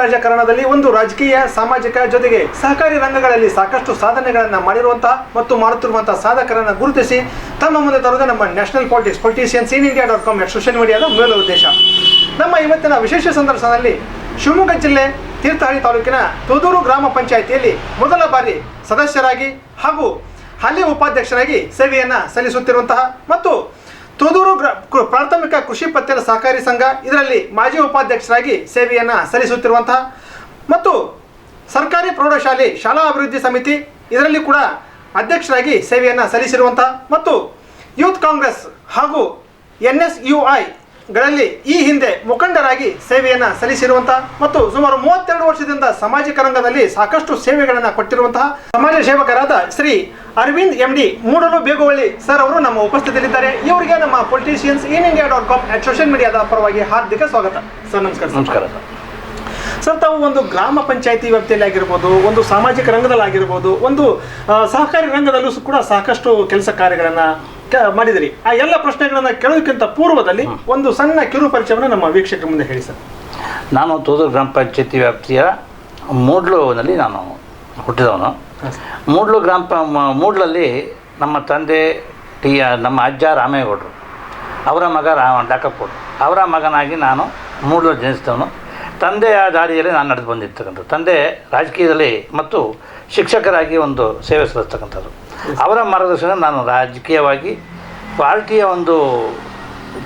ರಾಜಕಾರಣದಲ್ಲಿ ಒಂದು ರಾಜಕೀಯ, ಸಾಮಾಜಿಕ ಜೊತೆಗೆ ಸಹಕಾರಿ ರಂಗಗಳಲ್ಲಿ ಸಾಕಷ್ಟು ಸಾಧನೆಗಳನ್ನು ಮಾಡಿರುವಂತಹ ಮತ್ತು ಮಾಡುತ್ತಿರುವಂತಹ ಸಾಧಕರನ್ನು ಗುರುತಿಸಿ ತಮ್ಮ ಮುಂದೆ ತರುವುದು ನಮ್ಮ national politics politicians in India dot com social ಮೀಡಿಯಾದ ಮೂಲ ಉದ್ದೇಶ. ನಮ್ಮ ಇವತ್ತಿನ ವಿಶೇಷ ಸಂದರ್ಶನದಲ್ಲಿ ಶಿವಮೊಗ್ಗ ಜಿಲ್ಲೆ ತೀರ್ಥಹಳ್ಳಿ ತಾಲೂಕಿನ ತುದೂರು ಗ್ರಾಮ ಪಂಚಾಯಿತಿಯಲ್ಲಿ ಮೊದಲ ಬಾರಿ ಸದಸ್ಯರಾಗಿ ಹಾಗೂ ಹಾಲಿ ಉಪಾಧ್ಯಕ್ಷರಾಗಿ ಸೇವೆಯನ್ನು ಸಲ್ಲಿಸುತ್ತಿರುವಂತಹ ಮತ್ತು ತೂದೂರು ಪ್ರಾಥಮಿಕ ಕೃಷಿ ಪತ್ತಿನ ಸಹಕಾರಿ ಸಂಘ, ಇದರಲ್ಲಿ ಮಾಜಿ ಉಪಾಧ್ಯಕ್ಷರಾಗಿ ಸೇವೆಯನ್ನು ಸಲ್ಲಿಸುತ್ತಿರುವಂತಹ ಮತ್ತು ಸರ್ಕಾರಿ ಪ್ರೌಢಶಾಲೆ, ಶಾಲಾ ಅಭಿವೃದ್ಧಿ ಸಮಿತಿ, ಇದರಲ್ಲಿ ಕೂಡ ಅಧ್ಯಕ್ಷರಾಗಿ ಸೇವೆಯನ್ನು ಸಲ್ಲಿಸಿರುವಂತಹ ಮತ್ತು ಯೂತ್ ಕಾಂಗ್ರೆಸ್ ಹಾಗೂ ಎನ್ ಎಸ್ ಯು ಐಗಳಲ್ಲಿ ಈ ಹಿಂದೆ ಮುಖಂಡರಾಗಿ ಸೇವೆಯನ್ನು ಸಲ್ಲಿಸಿರುವಂತಹ ಮತ್ತು ಸುಮಾರು ಮೂವತ್ತೆರಡು ವರ್ಷದಿಂದ ಸಾಮಾಜಿಕ ರಂಗದಲ್ಲಿ ಸಾಕಷ್ಟು ಸೇವೆಗಳನ್ನು ಕೊಟ್ಟಿರುವಂತಹ ಸಮಾಜ ಸೇವಕರಾದ Shri Arvind M D Mudalu Beguvalli sir ಅವರು ನಮ್ಮ ಉಪಸ್ಥಿತಿಯಲ್ಲಿದ್ದಾರೆ. ಇವರಿಗೆ ನಮ್ಮ politicians in India dot com at social ಮೀಡಿಯಾದ ಪರವಾಗಿ ಹಾರ್ದಿಕ ಸ್ವಾಗತ. ಸರ್ ನಮಸ್ಕಾರ ಸರ್. ನಮಸ್ಕಾರ ಸರ್. ಸರ್ ತಾವು ಒಂದು ಗ್ರಾಮ ಪಂಚಾಯತಿ ವ್ಯಾಪ್ತಿಯಲ್ಲಿ ಆಗಿರ್ಬೋದು ಒಂದು ಸಾಮಾಜಿಕ ರಂಗದಲ್ಲಿ ಆಗಿರ್ಬೋದು ಒಂದು ಸಹಕಾರಿ ರಂಗದಲ್ಲೂ ಕೂಡ ಸಾಕಷ್ಟು ಕೆಲಸ ಕಾರ್ಯಗಳನ್ನು ಮಾಡಿದಿರಿ. ಆ ಎಲ್ಲ ಪ್ರಶ್ನೆಗಳನ್ನು ಕೇಳೋದಕ್ಕಿಂತ ಪೂರ್ವದಲ್ಲಿ ಒಂದು ಸಣ್ಣ ಕಿರು ಪರಿಚಯವನ್ನು ನಮ್ಮ ವೀಕ್ಷಕರ ಮುಂದೆ ಹೇಳಿ ಸರ್. ನಾನು ತೂದೂರು ಗ್ರಾಮ ಪಂಚಾಯತಿ ವ್ಯಾಪ್ತಿಯ ಮೂಡ್ಲುನಲ್ಲಿ ನಾನು ಹುಟ್ಟಿದವನು. ಮೂಡ್ಲು ಗ್ರಾಮ ಪ ಮೂಡ್ಲಲ್ಲಿ ನಮ್ಮ ತಂದೆ ಟಿ ನಮ್ಮ ಅಜ್ಜ ರಾಮೇಗೌಡರು. ಅವರ ಮಗ ರಾಮ ಡಾಕಪ್ಪೋಡು ಅವರ ಮಗನಾಗಿ ನಾನು ಮೂಡ್ಲು ಜನಿಸಿದವನು. ತಂದೆಯ ದಾರಿಯಲ್ಲಿ ನಾನು ನಡೆದು ಬಂದಿರ್ತಕ್ಕಂಥದ್ದು. ತಂದೆ ರಾಜಕೀಯದಲ್ಲಿ ಮತ್ತು ಶಿಕ್ಷಕರಾಗಿ ಒಂದು ಸೇವೆ ಸಲ್ಲಿಸ್ತಕ್ಕಂಥದ್ದು. ಅವರ ಮಾರ್ಗದರ್ಶನ ನಾನು ರಾಜಕೀಯವಾಗಿ ಪಾರ್ಟಿಯ ಒಂದು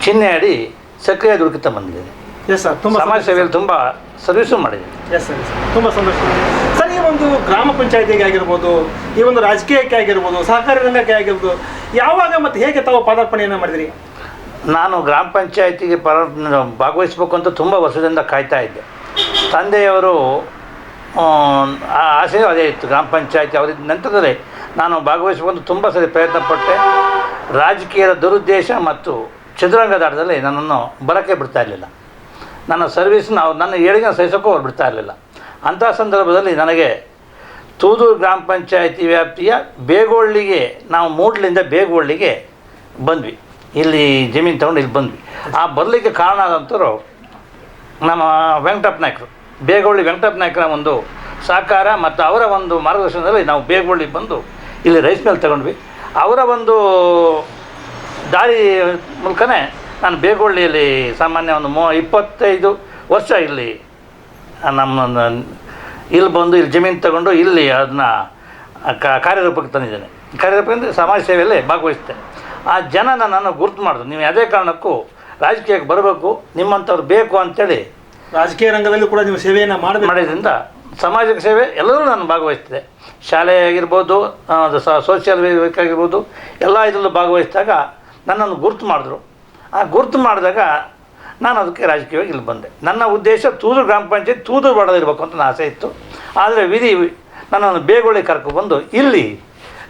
ಚಿಹ್ನೆ ಅಡಿ ಸಕ್ರಿಯ ದುಡುಕುತ್ತಾ ಬಂದಿದ್ದೇನೆ. ಎಸ್ ಸರ್ ತುಂಬ ಸಮಾಜ ಸೇವೆಯಲ್ಲಿ ತುಂಬ ಸರ್ವಿಸು ಮಾಡಿದ್ದೀನಿ. ಎಸ್ ಸರ್ ತುಂಬ ಸಂತೋಷ. ಸರ್ ಈ ಒಂದು ಗ್ರಾಮ ಪಂಚಾಯತಿಗೆ ಆಗಿರ್ಬೋದು ಈ ಒಂದು ರಾಜಕೀಯಕ್ಕೆ ಆಗಿರ್ಬೋದು ಸಹಕಾರ ರಂಗಕ್ಕೆ ಆಗಿರ್ಬೋದು ಯಾವಾಗ ಮತ್ತು ಹೇಗೆ ತಾವು ಪಾದಾರ್ಪಣೆಯನ್ನು ಮಾಡಿದಿರಿ? ನಾನು ಗ್ರಾಮ ಪಂಚಾಯತಿಗೆ ಪರ ಭಾಗವಹಿಸಬೇಕು ಅಂತ ತುಂಬ ವರ್ಷದಿಂದ ಕಾಯ್ತಾ ಇದ್ದೆ. ತಂದೆಯವರು ಆ, ಆಸೆಯೂ ಅದೇ ಇತ್ತು ಗ್ರಾಮ ಪಂಚಾಯತಿ ಅವರ ನಂತರದಲ್ಲಿ ನಾನು ಭಾಗವಹಿಸಿಕೊಂಡು ತುಂಬ ಸರಿ ಪ್ರಯತ್ನ ಪಟ್ಟೆ. ರಾಜಕೀಯದ ದುರುದ್ದೇಶ ಮತ್ತು ಚದುರಂಗದಾಟದಲ್ಲಿ ನನ್ನನ್ನು ಬರೋಕ್ಕೆ ಬಿಡ್ತಾ ಇರಲಿಲ್ಲ. ನನ್ನ ಸರ್ವಿಸ್ನ ಅವ್ರು ನನ್ನ ಏಳಿಗೆ ಸಹಿಸೋಕ್ಕೂ ಅವ್ರು ಬಿಡ್ತಾ ಇರಲಿಲ್ಲ. ಅಂಥ ಸಂದರ್ಭದಲ್ಲಿ ನನಗೆ ತೂದೂರು ಗ್ರಾಮ ಪಂಚಾಯಿತಿ ವ್ಯಾಪ್ತಿಯ ಬೇಗೋಳ್ಳಿಗೆ, ನಾವು ಮೂಡ್ಲಿಂದ ಬೇಗೋಳ್ಳಿಗೆ ಬಂದ್ವಿ. ಇಲ್ಲಿ ಜಮೀನು ತಗೊಂಡು ಇಲ್ಲಿ ಬಂದ್ವಿ. ಆ ಬರಲಿಕ್ಕೆ ಕಾರಣ ಆದಂಥವ್ರು ನಮ್ಮ ವೆಂಕಟಪ್ಪ ನಾಯ್ಕರು. ಬೇಗೋಳ್ಳಿ ವೆಂಕಟಪ್ಪ ನಾಯ್ಕರ ಒಂದು ಸಹಕಾರ ಮತ್ತು ಅವರ ಒಂದು ಮಾರ್ಗದರ್ಶನದಲ್ಲಿ ನಾವು ಬೇಗೋಳ್ಳಿ ಬಂದು ಇಲ್ಲಿ ರೈಸ್ ಮೇಲೆ ತಗೊಂಡ್ವಿ. ಅವರ ಒಂದು ದಾರಿ ಮೂಲಕನೇ ನಾನು ಬೇಗೊಳ್ಳಿಯಲ್ಲಿ ಸಾಮಾನ್ಯ ಒಂದು ಮೂ ಇಪ್ಪತ್ತೈದು ವರ್ಷ ಇಲ್ಲಿ ನಮ್ಮ ಇಲ್ಲಿ ಬಂದು ಇಲ್ಲಿ ಜಮೀನು ತಗೊಂಡು ಇಲ್ಲಿ ಅದನ್ನ ಕ- ಕಾರ್ಯರೂಪಕ್ಕೆ ತಂದಿದ್ದೇನೆ. ಕಾರ್ಯರೂಪ ಅಂದರೆ ಸಮಾಜ ಸೇವೆಯಲ್ಲಿ ಭಾಗವಹಿಸ್ತೇನೆ ಆ ಜನ ನನ್ನನ್ನು ಗುರುತು ಮಾಡಿದ್ರು ನೀವು ಯಾವುದೇ ಕಾರಣಕ್ಕೂ ರಾಜಕೀಯಕ್ಕೆ ಬರಬೇಕು ನಿಮ್ಮಂಥವ್ರು ಬೇಕು ಅಂತೇಳಿ ರಾಜಕೀಯ ರಂಗದಲ್ಲೂ ಕೂಡ ನೀವು ಸೇವೆಯನ್ನು ಮಾಡಿದ್ರಿಂದ ಸಮಾಜಕ್ಕೆ ಸೇವೆ ಎಲ್ಲರೂ ನಾನು ಭಾಗವಹಿಸ್ತಿದ್ದೆ ಶಾಲೆ ಆಗಿರ್ಬೋದು ಸೋಷಿಯಲ್ ವರ್ಕ್ ಆಗಿರ್ಬೋದು ಎಲ್ಲ ಇದರಲ್ಲೂ ಭಾಗವಹಿಸಿದಾಗ ನನ್ನನ್ನು ಗುರುತು ಮಾಡಿದ್ರು. ಆ ಗುರುತು ಮಾಡಿದಾಗ ನಾನು ಅದಕ್ಕೆ ರಾಜಕೀಯವಾಗಿ ಇಲ್ಲಿ ಬಂದೆ. ನನ್ನ ಉದ್ದೇಶ ತೂದು ಗ್ರಾಮ ಪಂಚಾಯತ್ ತೂದೂರು ಬಡದಿರಬೇಕು ಅಂತ ನನ್ನ ಆಸೆ ಇತ್ತು. ಆದರೆ ವಿಧಿ ನನ್ನನ್ನು ಬೇಗೊಳ್ಳಿ ಕರ್ಕೊಬಂದು ಇಲ್ಲಿ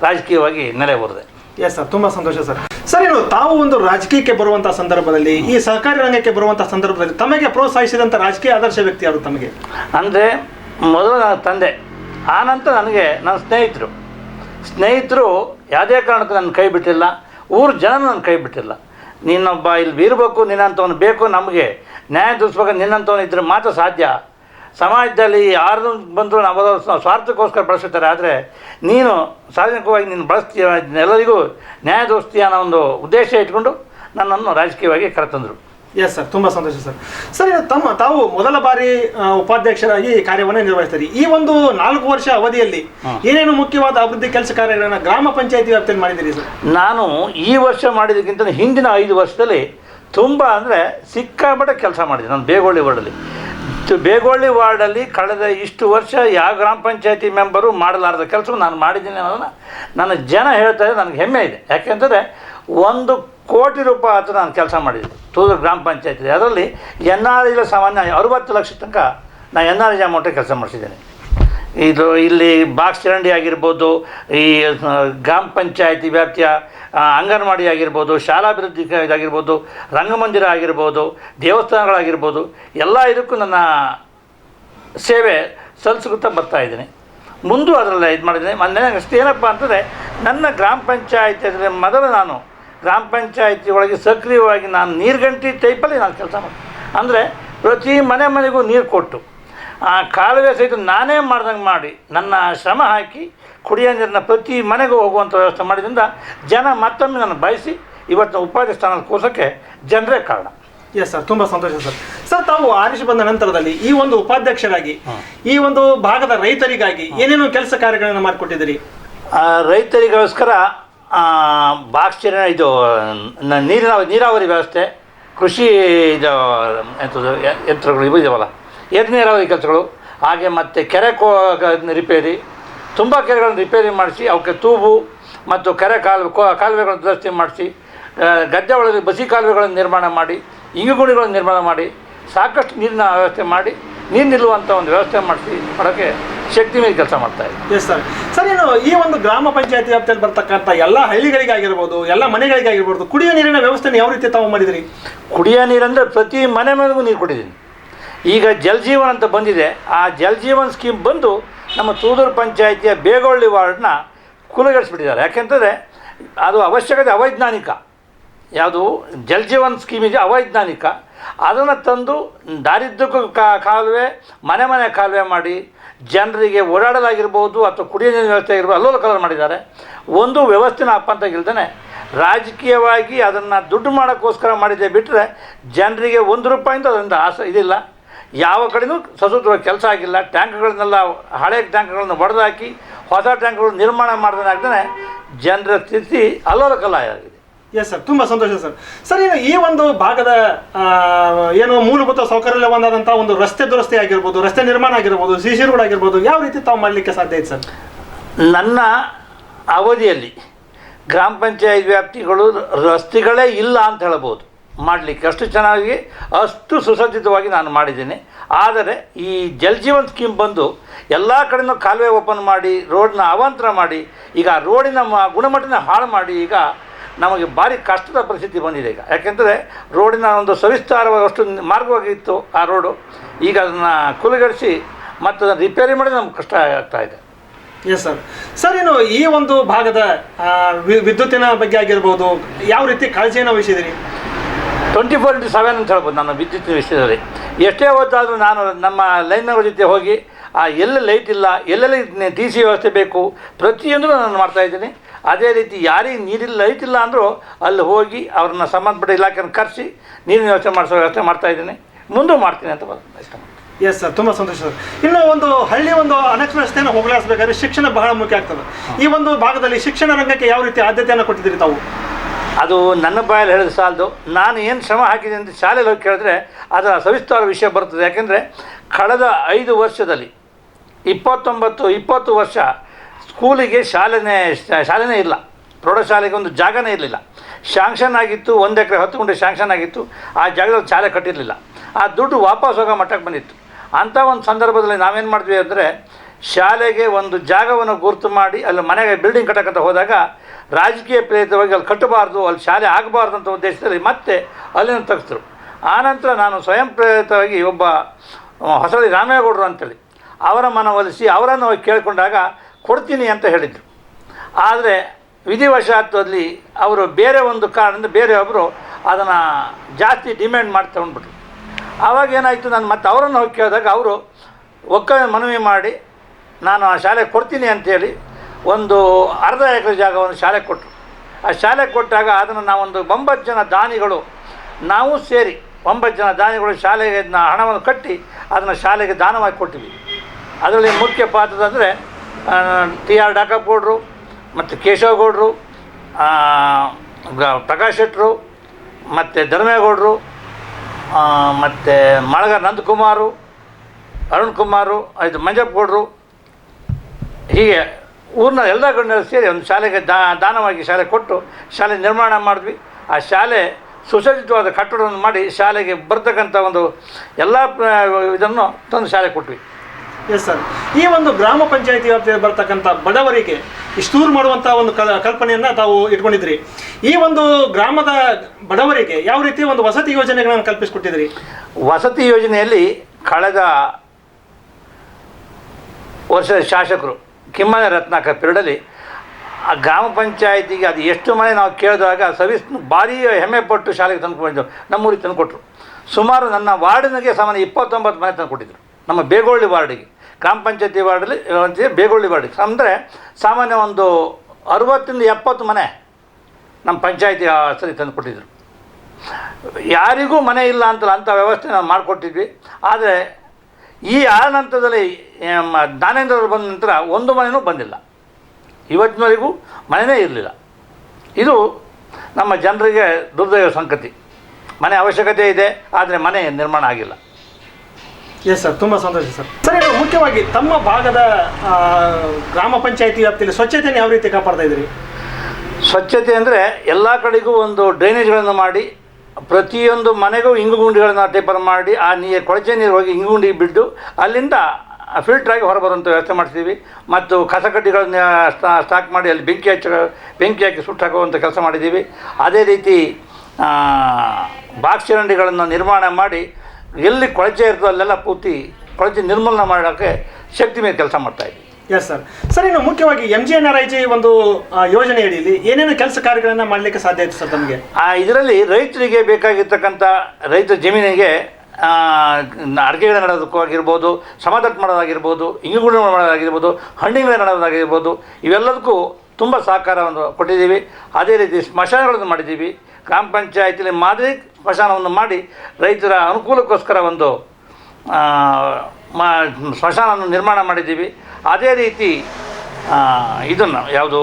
ರಾಜಕೀಯವಾಗಿ ನೆಲೆ ಹೊರದೆ ಎಸ್ ಸರ್ ತುಂಬ ಸಂತೋಷ ಸರ್ ಸರ್ ಏನು ತಾವು ಒಂದು ರಾಜಕೀಯಕ್ಕೆ ಬರುವಂಥ ಸಂದರ್ಭದಲ್ಲಿ ಈ ಸಹಕಾರಿ ರಂಗಕ್ಕೆ ಬರುವಂಥ ಸಂದರ್ಭದಲ್ಲಿ ತಮಗೆ ಪ್ರೋತ್ಸಾಹಿಸಿದಂಥ ರಾಜಕೀಯ ಆದರ್ಶ ವ್ಯಕ್ತಿ ಯಾರು ತಮಗೆ? ಅಂದರೆ ಮೊದಲು ನನ್ನ ತಂದೆ. ಆನಂತರ ನನಗೆ ನನ್ನ ಸ್ನೇಹಿತರು. ಸ್ನೇಹಿತರು ಯಾವುದೇ ಕಾರಣಕ್ಕೂ ನನ್ನ ಕೈ ಬಿಟ್ಟಿಲ್ಲ. ಊರು ಜನ ನನ್ನ ಕೈ ಬಿಟ್ಟಿಲ್ಲ. ನೀನೊಬ್ಬ ಇಲ್ಲಿ ಇರಬೇಕು ನಿನ್ನಂಥವನು ಬೇಕು, ನಮಗೆ ನ್ಯಾಯ ತಿಳಿಸ್ಬೇಕು ನಿನ್ನಂಥವನು ಇದ್ದರೆ ಮಾತ್ರ ಸಾಧ್ಯ. ಸಮಾಜದಲ್ಲಿ ಯಾರು ಬಂದರೂ ನಾವು ಸ್ವಾರ್ಥಕ್ಕೋಸ್ಕರ ಬಳಸುತ್ತಾರೆ ಆದರೆ ನೀನು ಸಾರ್ವಜನಿಕವಾಗಿ ನೀನು ಬಳಸ್ತೀಯ ಎಲ್ಲರಿಗೂ ನ್ಯಾಯ ದೋಸ್ತಿ ಅನ್ನೋ ಒಂದು ಉದ್ದೇಶ ಇಟ್ಕೊಂಡು ನನ್ನನ್ನು ರಾಜಕೀಯವಾಗಿ ಕರೆತಂದರು. ಎಸ್ ಸರ್ ತುಂಬ ಸಂತೋಷ ಸರ್ ಸರ್ ತಮ್ಮ ತಾವು ಮೊದಲ ಬಾರಿ ಉಪಾಧ್ಯಕ್ಷರಾಗಿ ಕಾರ್ಯವನ್ನು ನಿರ್ವಹಿಸ್ತಾರೆ. ಈ ಒಂದು ನಾಲ್ಕು ವರ್ಷ ಅವಧಿಯಲ್ಲಿ ಏನೇನು ಮುಖ್ಯವಾದ ಅಭಿವೃದ್ಧಿ ಕೆಲಸ ಕಾರ್ಯಗಳನ್ನು ಗ್ರಾಮ ಪಂಚಾಯತಿ ವ್ಯಾಪ್ತಿಯಲ್ಲಿ ಮಾಡಿದ್ದೀರಿ ಸರ್ ನಾನು ಈ ವರ್ಷ ಮಾಡಿದಕ್ಕಿಂತ ಹಿಂದಿನ ಐದು ವರ್ಷದಲ್ಲಿ ತುಂಬ ಅಂದರೆ ಸಿಕ್ಕಾಪಟ್ಟೆ ಕೆಲಸ ಮಾಡಿದೆ ನಾನು ಬೇಗೋಳ್ಳಿ ವಾರ್ಡಲ್ಲಿ. ಬೇಗೋಳಿ ಬೇಗೋಳ್ಳಿ ವಾರ್ಡಲ್ಲಿ ಕಳೆದ ಇಷ್ಟು ವರ್ಷ ಯಾವ ಗ್ರಾಮ ಪಂಚಾಯತಿ ಮೆಂಬರು ಮಾಡಲಾರದ ಕೆಲಸ ನಾನು ಮಾಡಿದ್ದೀನಿ ಅನ್ನೋದನ್ನು ನನ್ನ ಜನ ಹೇಳ್ತಾ ಇದ್ದಾರೆ. ನನಗೆ ಹೆಮ್ಮೆ ಇದೆ. ಯಾಕೆಂದರೆ ಒಂದು ಕೋಟಿ ರೂಪಾಯಿ ಹತ್ರ ನಾನು ಕೆಲಸ ಮಾಡಿದ್ದೆ. ತೂದೂರು ಗ್ರಾಮ ಪಂಚಾಯತಿ ಅದರಲ್ಲಿ ಎನ್ ಆರ್ ಐಲ ಸಾಮಾನ್ಯ ಅರುವತ್ತು ಲಕ್ಷ ತನಕ ನಾನು ಎನ್ ಆರ್ ಐ ಅಮೌಂಟಿಗೆ ಕೆಲಸ ಮಾಡಿಸಿದ್ದೇನೆ. ಇದು ಇಲ್ಲಿ ಬಾಕ್ಸ್ ಚರಂಡಿ ಆಗಿರ್ಬೋದು, ಈ ಗ್ರಾಮ ಪಂಚಾಯತಿ ವ್ಯಾಪ್ತಿಯ ಅಂಗನವಾಡಿ ಆಗಿರ್ಬೋದು, ಶಾಲಾಭಿವೃದ್ಧಿ ಇದಾಗಿರ್ಬೋದು, ರಂಗಮಂದಿರ ಆಗಿರ್ಬೋದು, ದೇವಸ್ಥಾನಗಳಾಗಿರ್ಬೋದು, ಎಲ್ಲ ಇದಕ್ಕೂ ನನ್ನ ಸೇವೆ ಸಲ್ಲಿಸುತ್ತಾ ಬರ್ತಾ ಇದ್ದೀನಿ. ಮುಂದೂ ಅದರಲ್ಲ ಇದು ಮಾಡಿದ್ದೀನಿ. ಮೊನ್ನೆ ಏನಪ್ಪ ಅಂತಂದರೆ, ನನ್ನ ಗ್ರಾಮ ಪಂಚಾಯತಿ ಮೊದಲು ನಾನು ಗ್ರಾಮ ಪಂಚಾಯತಿ ಒಳಗೆ ಸಕ್ರಿಯವಾಗಿ ನಾನು ನೀರ್ಗಂಟಿ ಟೈಪಲ್ಲಿ ನಾನು ಕೆಲಸ ಮಾಡಿ ಅಂದರೆ ಪ್ರತಿ ಮನೆ ಮನೆಗೂ ನೀರು ಕೊಟ್ಟು ಆ ಕಾಲುವೆ ಸಹಿತ ನಾನೇ ಮಾಡ್ದಂಗೆ ಮಾಡಿ ನನ್ನ ಶ್ರಮ ಹಾಕಿ ಕುಡಿಯೋ ನೀರನ್ನ ಪ್ರತಿ ಮನೆಗೂ ಹೋಗುವಂಥ ವ್ಯವಸ್ಥೆ ಮಾಡಿದ್ರಿಂದ ಜನ ಮತ್ತೊಮ್ಮೆ ನನ್ನ ಬಯಸಿ ಇವತ್ತಿನ ಉಪಾಧಿ ಸ್ಥಾನದ ಕೋಸಕ್ಕೆ ಜನರೇ ಕಾರಣ. ಎಸ್ ಸರ್ ತುಂಬಾ ಸಂತೋಷ ಸರ್ ಸರ್ ತಾವು ಆರಿಸಿ ಬಂದ ನಂತರದಲ್ಲಿ ಈ ಒಂದು ಉಪಾಧ್ಯಕ್ಷರಾಗಿ ಈ ಒಂದು ಭಾಗದ ರೈತರಿಗಾಗಿ ಏನೇನು ಕೆಲಸ ಕಾರ್ಯಗಳನ್ನು ಮಾಡಿಕೊಟ್ಟಿದ್ದೀರಿ? ಆ, ರೈತರಿಗೋಸ್ಕರ ಬಾಕ್ಸ್ ಇದು ನೀರಿನ ನೀರಾವರಿ ವ್ಯವಸ್ಥೆ, ಕೃಷಿ ಇದು ಎಂಥದ್ದು ಯಂತ್ರಗಳು ಇವು ಇದಾವಲ್ಲ. ಏರ್ ನೀರಾವರಿ ಕೆಲಸಗಳು, ಹಾಗೆ ಮತ್ತು ಕೆರೆ ಕೋ ರಿಪೇರಿ, ತುಂಬ ಕೆರೆಗಳನ್ನು ರಿಪೇರಿ ಮಾಡಿಸಿ, ಅವಕ್ಕೆ ತೂಬು ಮತ್ತು ಕೆರೆ ಕಾಲು ಕಾಲುವೆಗಳನ್ನು ದುರಸ್ತಿ ಮಾಡಿಸಿ ಗದ್ದೆ ಒಳಗೆ ಬಸಿ ಕಾಲುವೆಗಳನ್ನು ನಿರ್ಮಾಣ ಮಾಡಿ ಇಂಗುಗುಣಿಗಳನ್ನು ನಿರ್ಮಾಣ ಮಾಡಿ, ಸಾಕಷ್ಟು ನೀರಿನ ವ್ಯವಸ್ಥೆ ಮಾಡಿ ನೀರು ನಿಲ್ಲುವಂಥ ಒಂದು ವ್ಯವಸ್ಥೆ ಮಾಡಿಸಿ, ಮಾಡೋಕ್ಕೆ ಶಕ್ತಿ ಮೇಲೆ ಕೆಲಸ ಮಾಡ್ತಾ ಎಸ್ ಸರ್ ಸರ್ ಏನು ಈ ಒಂದು ಗ್ರಾಮ ಪಂಚಾಯತಿ ವ್ಯಾಪ್ತಿಯಲ್ಲಿ ಬರ್ತಕ್ಕಂಥ ಎಲ್ಲ ಹಳ್ಳಿಗಳಿಗಾಗಿರ್ಬೋದು ಎಲ್ಲ ಮನೆಗಳಿಗಾಗಿರ್ಬೋದು ಕುಡಿಯೋ ನೀರಿನ ವ್ಯವಸ್ಥೆನ ಯಾವ ರೀತಿ ತಾವು ಮಾಡಿದಿರಿ? ಕುಡಿಯೋ ನೀರಂದರೆ ಪ್ರತಿ ಮನೆ ಮನೆಗೂ ನೀರು ಕೊಟ್ಟಿದ್ದೀನಿ ಈಗ ಜಲ್ ಜೀವನ್ ಅಂತ ಬಂದಿದೆ. ಆ ಜಲ್ ಜೀವನ್ ಸ್ಕೀಮ್ ಬಂದು ನಮ್ಮ ತೂದೂರು ಪಂಚಾಯಿತಿಯ ಬೇಗೊಳ್ಳಿ ವಾರ್ಡ್ನ ಯಾಕೆ ಯಾಕೆಂತಂದರೆ ಅದು ಅವಶ್ಯಕತೆ ಅವೈಜ್ಞಾನಿಕ. ಯಾವುದು? ಜಲ್ ಜೀವನ್ ಸ್ಕೀಮ್ ಇದೆ ಅವೈಜ್ಞಾನಿಕ. ಅದನ್ನು ತಂದು ದಾರಿದ್ರ್ಯಕ್ಕೂ ಕಾ- ಕಾಲುವೆ ಮನೆ ಮನೆ ಕಾಲುವೆ ಮಾಡಿ ಜನರಿಗೆ ಓಡಾಡಲಾಗಿರ್ಬೋದು ಅಥವಾ ಕುಡಿಯೋ ನೀರಿನ ವ್ಯವಸ್ಥೆ ಆಗಿರ್ಬೋದು, ಅಲ್ಲೋಲ ಕಲರ್ ಮಾಡಿದ್ದಾರೆ. ಒಂದು ವ್ಯವಸ್ಥೆನ ಅಪ್ಪಂತಾಗಿಲ್ದೇ ರಾಜಕೀಯವಾಗಿ ಅದನ್ನು ದುಡ್ಡು ಮಾಡೋಕ್ಕೋಸ್ಕರ ಮಾಡಿದ್ದೆ ಬಿಟ್ಟರೆ ಜನರಿಗೆ ಒಂದು ರೂಪಾಯಿಂದ ಅದರಿಂದ ಆಸೆ ಇದಿಲ್ಲ. ಯಾವ ಕಡೆಯೂ ಸಸೂತ್ರವಾಗಿ ಕೆಲಸ ಆಗಿಲ್ಲ. ಟ್ಯಾಂಕ್ಗಳನ್ನೆಲ್ಲ, ಹಳೆ ಟ್ಯಾಂಕ್ಗಳನ್ನು ಹೊಡೆದಾಕಿ ಹೊಸ ಟ್ಯಾಂಕ್ಗಳು ನಿರ್ಮಾಣ ಮಾಡಿದಾಗ್ದೇ ಜನರ ಸ್ಥಿತಿ ಅಲ್ಲೋಲ ಆಗಿದೆ ಎಸ್ ಸರ್ ತುಂಬಾ ಸಂತೋಷ ಸರ್ ಸರ್ ಈಗ ಈ ಒಂದು ಭಾಗದ ಏನು ಮೂಲಭೂತ ಸೌಕರ್ಯ ಒಂದಾದಂಥ ಒಂದು ರಸ್ತೆ ದುರಸ್ತಿ ಆಗಿರ್ಬೋದು, ರಸ್ತೆ ನಿರ್ಮಾಣ ಆಗಿರ್ಬೋದು ಸಿ ಸಿ ರೋಡ್ ಆಗಿರ್ಬೋದು, ಯಾವ ರೀತಿ ತಾವು ಮಾಡಲಿಕ್ಕೆ ಸಾಧ್ಯ ಐತೆ ಸರ್ ನನ್ನ ಅವಧಿಯಲ್ಲಿ ಗ್ರಾಮ ಪಂಚಾಯತ್ ವ್ಯಾಪ್ತಿಗಳು ರಸ್ತೆಗಳೇ ಇಲ್ಲ ಅಂತ ಹೇಳ್ಬೋದು. ಮಾಡಲಿಕ್ಕೆ ಅಷ್ಟು ಚೆನ್ನಾಗಿ, ಅಷ್ಟು ಸುಸಜ್ಜಿತವಾಗಿ ನಾನು ಮಾಡಿದ್ದೀನಿ. ಆದರೆ ಈ ಜಲ್ ಜೀವನ್ ಸ್ಕೀಮ್ ಬಂದು ಎಲ್ಲ ಕಡೆಯೂ ಕಾಲುವೆ ಓಪನ್ ಮಾಡಿ, ರೋಡ್ನ ಅವಾಂತರ ಮಾಡಿ, ಈಗ ರೋಡಿನ ಗುಣಮಟ್ಟನ ಹಾಳು ಮಾಡಿ, ಈಗ ನಮಗೆ ಭಾರಿ ಕಷ್ಟದ ಪರಿಸ್ಥಿತಿ ಬಂದಿದೆ ಈಗ. ಯಾಕೆಂದರೆ ರೋಡಿನ ಒಂದು ಸವಿಸ್ತಾರವಾಗಿ ಅಷ್ಟು ಮಾರ್ಗವಾಗಿತ್ತು ಆ ರೋಡು. ಈಗ ಅದನ್ನು ಕುಲಗಡಿಸಿ ಮತ್ತು ಅದನ್ನು ರಿಪೇರಿ ಮಾಡಿ ನಮ್ಗೆ ಕಷ್ಟ ಆಗ್ತಾ ಇದೆ. ಎಸ್ ಸರ್ ಸರ್ ಏನು ಈ ಒಂದು ಭಾಗದ ವಿದ್ಯುತ್ತಿನ ಬಗ್ಗೆ ಆಗಿರ್ಬೋದು ಯಾವ ರೀತಿ ಕಾಳಜಿಯನ್ನು ವಹಿಸಿದಿರಿ? ಟ್ವೆಂಟಿ ಫೋರ್ ಇಂಟು ಸೆವೆನ್ ಅಂತ ಹೇಳ್ಬೋದು ನಾನು ವಿದ್ಯುತ್ ವಿಷಯದಲ್ಲಿ. ಎಷ್ಟೇ ಹೊತ್ತಾದರೂ ನಾನು ನಮ್ಮ ಲೈನ್ನವ್ರ ಜೊತೆ ಹೋಗಿ ಆ ಎಲ್ಲಿ ಲೈಟ್ ಇಲ್ಲ ಎಲ್ಲೆಲ್ಲಿ ಟಿ ಸಿ ವ್ಯವಸ್ಥೆ ಬೇಕು ಪ್ರತಿಯೊಂದು ನಾನು ಮಾಡ್ತಾಯಿದ್ದೀನಿ ಅದೇ ರೀತಿ ಯಾರಿಗೆ ನೀರಿಲ್ಲ ಲೈಟ್ ಇಲ್ಲ ಅಂದರೂ ಅಲ್ಲಿ ಹೋಗಿ ಅವ್ರನ್ನ ಸಂಬಂಧಪಟ್ಟ ಇಲಾಖೆಯನ್ನು ಕರೆಸಿ ನೀರಿನ ವ್ಯವಸ್ಥೆ ಮಾಡಿಸೋ ವ್ಯವಸ್ಥೆ ಮಾಡ್ತಾ ಇದ್ದೀನಿ. ಮುಂದೆ ಮಾಡ್ತೀನಿ ಅಂತ ಇಷ್ಟ ಎಸ್ ಸರ್ ತುಂಬ ಸಂತೋಷ ಸರ್ ಇನ್ನು ಒಂದು ಹಳ್ಳಿ ಒಂದು ಅನಕ್ಷರತೆಯನ್ನು ಹೋಗಲಾಡಿಸಬೇಕಾದ್ರೆ ಶಿಕ್ಷಣ ಬಹಳ ಮುಖ್ಯ ಆಗ್ತದೆ. ಈ ಒಂದು ಭಾಗದಲ್ಲಿ ಶಿಕ್ಷಣ ರಂಗಕ್ಕೆ ಯಾವ ರೀತಿ ಆದ್ಯತೆಯನ್ನು ಕೊಟ್ಟಿದ್ದೀರಿ ತಾವು? ಅದು ನನ್ನ ಬಾಯಲ್ಲಿ ಹೇಳಿದ ಸಾಲದು. ನಾನು ಏನು ಶ್ರಮ ಹಾಕಿದೆ ಅಂತ ಶಾಲೆಯಲ್ಲಿ ಹೋಗಿ ಕೇಳಿದ್ರೆ ಅದರ ಸವಿಸ್ತಾರ ವಿಷಯ ಬರ್ತದೆ. ಯಾಕೆಂದರೆ ಕಳೆದ ಐದು ವರ್ಷದಲ್ಲಿ ಇಪ್ಪತ್ತೊಂಬತ್ತು ಇಪ್ಪತ್ತು ವರ್ಷ ಸ್ಕೂಲಿಗೆ ಶಾಲೆನೇ ಶಾಲೆನೇ ಇಲ್ಲ. ಪ್ರೌಢಶಾಲೆಗೆ ಒಂದು ಜಾಗನೇ ಇರಲಿಲ್ಲ. ಶಾಂಕ್ಷನ್ ಆಗಿತ್ತು, ಒಂದು ಎಕರೆ ಹತ್ತು ಗುಂಟೆ ಶಾಂಕ್ಷನ್ ಆಗಿತ್ತು, ಆ ಜಾಗದಲ್ಲಿ ಶಾಲೆ ಕಟ್ಟಿರಲಿಲ್ಲ. ಆ ದುಡ್ಡು ವಾಪಸ್ ಹೋಗೋ ಮಟ್ಟಕ್ಕೆ ಬಂದಿತ್ತು. ಅಂಥ ಒಂದು ಸಂದರ್ಭದಲ್ಲಿ ನಾವೇನು ಮಾಡಿದ್ವಿ ಅಂದರೆ, ಶಾಲೆಗೆ ಒಂದು ಜಾಗವನ್ನು ಗುರುತು ಮಾಡಿ, ಅಲ್ಲಿ ಮನೆಗೆ ಬಿಲ್ಡಿಂಗ್ ಕಟ್ಟಕ್ಕಂತ ಹೋದಾಗ, ರಾಜಕೀಯ ಪ್ರೇರಿತವಾಗಿ ಅಲ್ಲಿ ಕಟ್ಟಬಾರ್ದು, ಅಲ್ಲಿ ಶಾಲೆ ಆಗಬಾರ್ದು ಅಂತ ಉದ್ದೇಶದಲ್ಲಿ ಮತ್ತೆ ಅಲ್ಲಿನ ತೆಗೆಸಿದ್ರು ಆನಂತರ ನಾನು ಸ್ವಯಂ ಪ್ರೇರಿತವಾಗಿ ಒಬ್ಬ ಹೊಸಳಿ ರಾಮೇಗೌಡರು ಅಂತೇಳಿ, ಅವರ ಮನವೊಲಿಸಿ ಅವರನ್ನು ಕೇಳಿಕೊಂಡಾಗ ಕೊಡ್ತೀನಿ ಅಂತ ಹೇಳಿದರು. ಆದರೆ ವಿಧಿವಶಾತ್ವದಲ್ಲಿ ಅವರು ಬೇರೆ ಒಂದು ಕಾರಣದಿಂದ ಬೇರೆಯೊಬ್ಬರು ಅದನ್ನು ಜಾಸ್ತಿ ಡಿಮ್ಯಾಂಡ್ ಮಾಡಿ ತಗೊಂಡ್ಬಿಟ್ರು ಆವಾಗ ಏನಾಯಿತು, ನಾನು ಮತ್ತೆ ಅವರನ್ನು ಹೋಗಿ ಕೇಳಿದಾಗ ಅವರು ಒಕ್ಕ ಮನವಿ ಮಾಡಿ, ನಾನು ಆ ಶಾಲೆ ಕೊಡ್ತೀನಿ ಅಂಥೇಳಿ ಒಂದು ಅರ್ಧ ಎಕರೆ ಜಾಗವನ್ನು ಶಾಲೆ ಕೊಟ್ಟರು ಆ ಶಾಲೆಗೆ ಕೊಟ್ಟಾಗ ಅದನ್ನು ನಾವೊಂದು ಒಂಬತ್ತು ಜನ ದಾನಿಗಳು, ನಾವು ಸೇರಿ ಒಂಬತ್ತು ಜನ ದಾನಿಗಳು ಶಾಲೆಗೆ ಹಣವನ್ನು ಕಟ್ಟಿ ಅದನ್ನು ಶಾಲೆಗೆ ದಾನವಾಗಿ ಕೊಟ್ಟಿವಿ ಅದರಲ್ಲಿ ಮುಖ್ಯ ಪಾತ್ರದಂದರೆ ಟಿ ಆರ್ ಡಾಕಪ್ಪಗೌಡರು ಮತ್ತು ಕೇಶವಗೌಡರು ಪ್ರಕಾಶ್ ಶೆಟ್ಟರು ಮತ್ತು ಧರ್ಮೇಗೌಡರು ಮತ್ತು ಮಳಗ ನಂದಕುಮಾರು, ಅರುಣ್ ಕುಮಾರು, ಇದು ಮಂಜಪ್ಪಗೌಡರು ಹೀಗೆ ಊರಿನ ಎಲ್ಲ ಗಣ್ಯರು ಸೇರಿ ಒಂದು ಶಾಲೆಗೆ ದಾನವಾಗಿ ಶಾಲೆ ಕೊಟ್ಟು ಶಾಲೆ ನಿರ್ಮಾಣ ಮಾಡಿದ್ವಿ. ಆ ಶಾಲೆ ಸುಸಜ್ಜಿತವಾದ ಕಟ್ಟಡವನ್ನು ಮಾಡಿ ಶಾಲೆಗೆ ಬರ್ತಕ್ಕಂಥ ಒಂದು ಎಲ್ಲ ಇದನ್ನು ತಂದು ಶಾಲೆ ಕೊಟ್ವಿ. ಎಸ್ ಸರ್ ಈ ಒಂದು ಗ್ರಾಮ ಪಂಚಾಯತಿ ವ್ಯಾಪ್ತಿಯಲ್ಲಿ ಬರ್ತಕ್ಕಂಥ ಬಡವರಿಗೆ ಇಷ್ಟೂರು ಮಾಡುವಂಥ ಒಂದು ಕಲ್ಪನೆಯನ್ನ ತಾವು ಇಟ್ಕೊಂಡಿದ್ರಿ. ಈ ಒಂದು ಗ್ರಾಮದ ಬಡವರಿಗೆ ಯಾವ ರೀತಿ ಒಂದು ವಸತಿ ಯೋಜನೆಗಳನ್ನು ಕಲ್ಪಿಸಿಕೊಟ್ಟಿದ್ರಿ? ವಸತಿ ಯೋಜನೆಯಲ್ಲಿ ಕಳೆದ ವರ್ಷದ ಶಾಸಕರು ಕಿಮ್ಮನೆ ರತ್ನಾಕರ್ ಪಿರಡಲ್ಲಿ ಆ ಗ್ರಾಮ ಪಂಚಾಯತಿಗೆ ಅದು ಎಷ್ಟು ಮನೆ ನಾವು ಕೇಳಿದಾಗ ಸರ್ವಿಸ್ ಭಾರಿ ಹೆಮ್ಮೆ ಪಟ್ಟು ಶಾಲೆಗೆ ತಂದುಕೊಂಡಿದ್ದು ನಮ್ಮೂರಿಗೆ ತಂದುಕೊಟ್ರು ಸುಮಾರು ನನ್ನ ವಾರ್ಡಿನಿಗೆ ಸಾಮಾನ್ಯ ಇಪ್ಪತ್ತೊಂಬತ್ತು ಮನೆ ತಂದುಕೊಟ್ಟಿದ್ರು ನಮ್ಮ ಬೇಗೋಳ್ಳಿ ವಾರ್ಡಿಗೆ. ಗ್ರಾಮ ಪಂಚಾಯತಿ ವಾರ್ಡಲ್ಲಿ ಬೇಗುಳ್ಳಿ ವಾರ್ಡ್. ಅಂದರೆ ಸಾಮಾನ್ಯ ಒಂದು ಅರುವತ್ತಿಂದ ಎಪ್ಪತ್ತು ಮನೆ ನಮ್ಮ ಪಂಚಾಯತಿ ಸರಿ ತಂದು ಕೊಟ್ಟಿದ್ದರು ಯಾರಿಗೂ ಮನೆ ಇಲ್ಲ ಅಂತಲ್ಲ, ಅಂಥ ವ್ಯವಸ್ಥೆ ನಾವು ಮಾಡಿಕೊಟ್ಟಿದ್ವಿ. ಆದರೆ ಈ ಆ ನಂತರದಲ್ಲಿ ಬಂದ ನಂತರ ಒಂದು ಮನೆಯೂ ಬಂದಿಲ್ಲ. ಇವತ್ತಿನವರೆಗೂ ಮನೆಯೇ ಇರಲಿಲ್ಲ. ಇದು ನಮ್ಮ ಜನರಿಗೆ ದುರ್ದೈವ ಸಂಗತಿ. ಮನೆ ಅವಶ್ಯಕತೆ ಇದೆ, ಆದರೆ ಮನೆ ನಿರ್ಮಾಣ ಆಗಿಲ್ಲ. ಎಸ್ ಸರ್ ತುಂಬ ಸಂತೋಷ ಸರ್ ಸರ್ ಮುಖ್ಯವಾಗಿ ತಮ್ಮ ಭಾಗದ ಗ್ರಾಮ ಪಂಚಾಯತಿ ವ್ಯಾಪ್ತಿಯಲ್ಲಿ ಸ್ವಚ್ಛತೆಯನ್ನು ಯಾವ ರೀತಿ ಕಾಪಾಡ್ತಾ ಇದ್ದೀರಿ? ಸ್ವಚ್ಛತೆ ಅಂದರೆ ಎಲ್ಲ ಕಡೆಗೂ ಒಂದು ಡ್ರೈನೇಜ್ಗಳನ್ನು ಮಾಡಿ, ಪ್ರತಿಯೊಂದು ಮನೆಗೂ ಇಂಗು ಗುಂಡಿಗಳನ್ನು ಟೇಪರ್ ಮಾಡಿ, ಆ ನೀರು ಕೊಳಚೆ ನೀರು ಹೋಗಿ ಇಂಗು ಗುಂಡಿಗೆ ಬಿಟ್ಟು ಅಲ್ಲಿಂದ ಫಿಲ್ಟ್ರಾಗಿ ಹೊರಬರುವಂಥ ವ್ಯವಸ್ಥೆ ಮಾಡ್ತೀವಿ. ಮತ್ತು ಕಸಕಡ್ಡಿಗಳನ್ನ ಸ್ಟಾ- ಸ್ಟಾಕ್ ಮಾಡಿ ಅಲ್ಲಿ ಬೆಂಕಿ ಹಚ್ಚ, ಬೆಂಕಿ ಹಾಕಿ ಸುಟ್ಟು ಕೆಲಸ ಮಾಡಿದ್ದೀವಿ. ಅದೇ ರೀತಿ ಬಾಕ್ಸ್ ಚರಂಡಿಗಳನ್ನು ನಿರ್ಮಾಣ ಮಾಡಿ ಎಲ್ಲಿ ಕೊಳಚೆ ಇರ್ತದೋ ಅಲ್ಲೆಲ್ಲ ಪೂರ್ತಿ ಕೊಳಚೆ ನಿರ್ಮೂಲನೆ ಮಾಡೋಕ್ಕೆ ಶಕ್ತಿ ಮೇಲೆ ಕೆಲಸ ಮಾಡ್ತಾಯಿದ್ವಿ ಎಸ್ ಸರ್ ಸರ್ ಇನ್ನು ಮುಖ್ಯವಾಗಿ M G N R I G ಒಂದು ಯೋಜನೆ ಅಡಿಯಲ್ಲಿ ಏನೇನು ಕೆಲಸ ಕಾರ್ಯಗಳನ್ನು ಮಾಡಲಿಕ್ಕೆ ಸಾಧ್ಯ ಆಯಿತು ಸರ್ ತಮಗೆ? ಆ ಇದರಲ್ಲಿ ರೈತರಿಗೆ ಬೇಕಾಗಿರ್ತಕ್ಕಂಥ ರೈತ ಜಮೀನಿಗೆ ಅಡಿಕೆಗಳ ನಡೋದಕ್ಕೂ ಆಗಿರ್ಬೋದು ಸಮಾಧಕ್ಕೆ ಮಾಡೋದಾಗಿರ್ಬೋದು ಇಂಗಿಗೂಡ ಮಾಡೋದಾಗಿರ್ಬೋದು ಹಣ್ಣಿನ ನಡೋದಾಗಿರ್ಬೋದು ನೆಡೋದಾಗಿರ್ಬೋದು ಇವೆಲ್ಲದಕ್ಕೂ ತುಂಬ ಸಹಕಾರವನ್ನು ಕೊಟ್ಟಿದ್ದೀವಿ. ಅದೇ ರೀತಿ ಸ್ಮಶಾನಗಳನ್ನು ಮಾಡಿದ್ದೀವಿ. ಗ್ರಾಮ ಪಂಚಾಯತಿಲಿ ಮಾದರಿ ಸ್ಮಶಾನವನ್ನು ಮಾಡಿ, ರೈತರ ಅನುಕೂಲಕ್ಕೋಸ್ಕರ ಒಂದು ಮಾ ಸ್ಮಶಾನವನ್ನು ನಿರ್ಮಾಣ ಮಾಡಿದ್ದೀವಿ. ಅದೇ ರೀತಿ ಇದನ್ನು ಯಾವುದು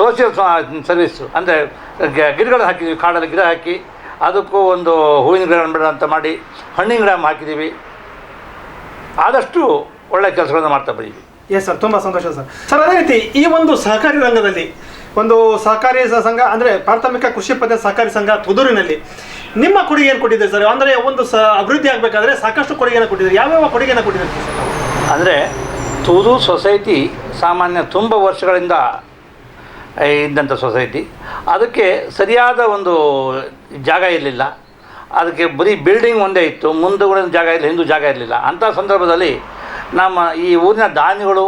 ಸೋಷಿಯಲ್ ಸರ್ವಿಸ್ಸು ಅಂದರೆ ಗಿಡಗಳನ್ನು ಹಾಕಿದ್ದೀವಿ ಕಾಡಲ್ಲಿ ಗಿಡ ಹಾಕಿ, ಅದಕ್ಕೂ ಒಂದು ಹೂವಿನ ಗಿಡ ಅಂತ ಮಾಡಿ, ಹಣ್ಣಿನ ಗಿಡ ಹಾಕಿದ್ದೀವಿ. ಆದಷ್ಟು ಒಳ್ಳೆಯ ಕೆಲಸಗಳನ್ನು ಮಾಡ್ತಾ ಬಂದಿದ್ದೀವಿ. ಎಸ್ ಸರ್ ತುಂಬ ಸಂತೋಷ ಸರ್ ಸರ್ ಅದೇ ರೀತಿ ಈ ಒಂದು ಸಹಕಾರಿ ರಂಗದಲ್ಲಿ ಒಂದು ಸಹಕಾರಿ ಸಂಘ, ಅಂದರೆ ಪ್ರಾಥಮಿಕ ಕೃಷಿ ಪದ್ಧತಿ ಸಹಕಾರಿ ಸಂಘ ತುದೂರಿನಲ್ಲಿ. ನಿಮ್ಮ ಕೊಡುಗೆ ಏನು ಕೊಟ್ಟಿದ್ದೀರಿ ಸರ್? ಅಂದರೆ ಒಂದು ಸ ಅಭಿವೃದ್ಧಿ ಆಗಬೇಕಾದ್ರೆ ಸಾಕಷ್ಟು ಕೊಡುಗೆಯನ್ನು ಕೊಟ್ಟಿದ್ದೀರಿ. ಯಾವ್ಯಾವ ಕೊಡುಗೆಯನ್ನು ಕೊಟ್ಟಿದ್ದೀರಿ ಸರ್? ಅಂದರೆ ತುದೂರು ಸೊಸೈಟಿ ಸಾಮಾನ್ಯ ತುಂಬ ವರ್ಷಗಳಿಂದ ಇದ್ದಂಥ ಸೊಸೈಟಿ. ಅದಕ್ಕೆ ಸರಿಯಾದ ಒಂದು ಜಾಗ ಇರಲಿಲ್ಲ. ಅದಕ್ಕೆ ಬರೀ ಬಿಲ್ಡಿಂಗ್ ಒಂದೇ ಇತ್ತು. ಮುಂದುಗಡೆ ಜಾಗ ಇರಲಿಲ್ಲ, ಹಿಂದೂ ಜಾಗ ಇರಲಿಲ್ಲ. ಅಂಥ ಸಂದರ್ಭದಲ್ಲಿ ನಮ್ಮ ಈ ಊರಿನ ದಾನಿಗಳು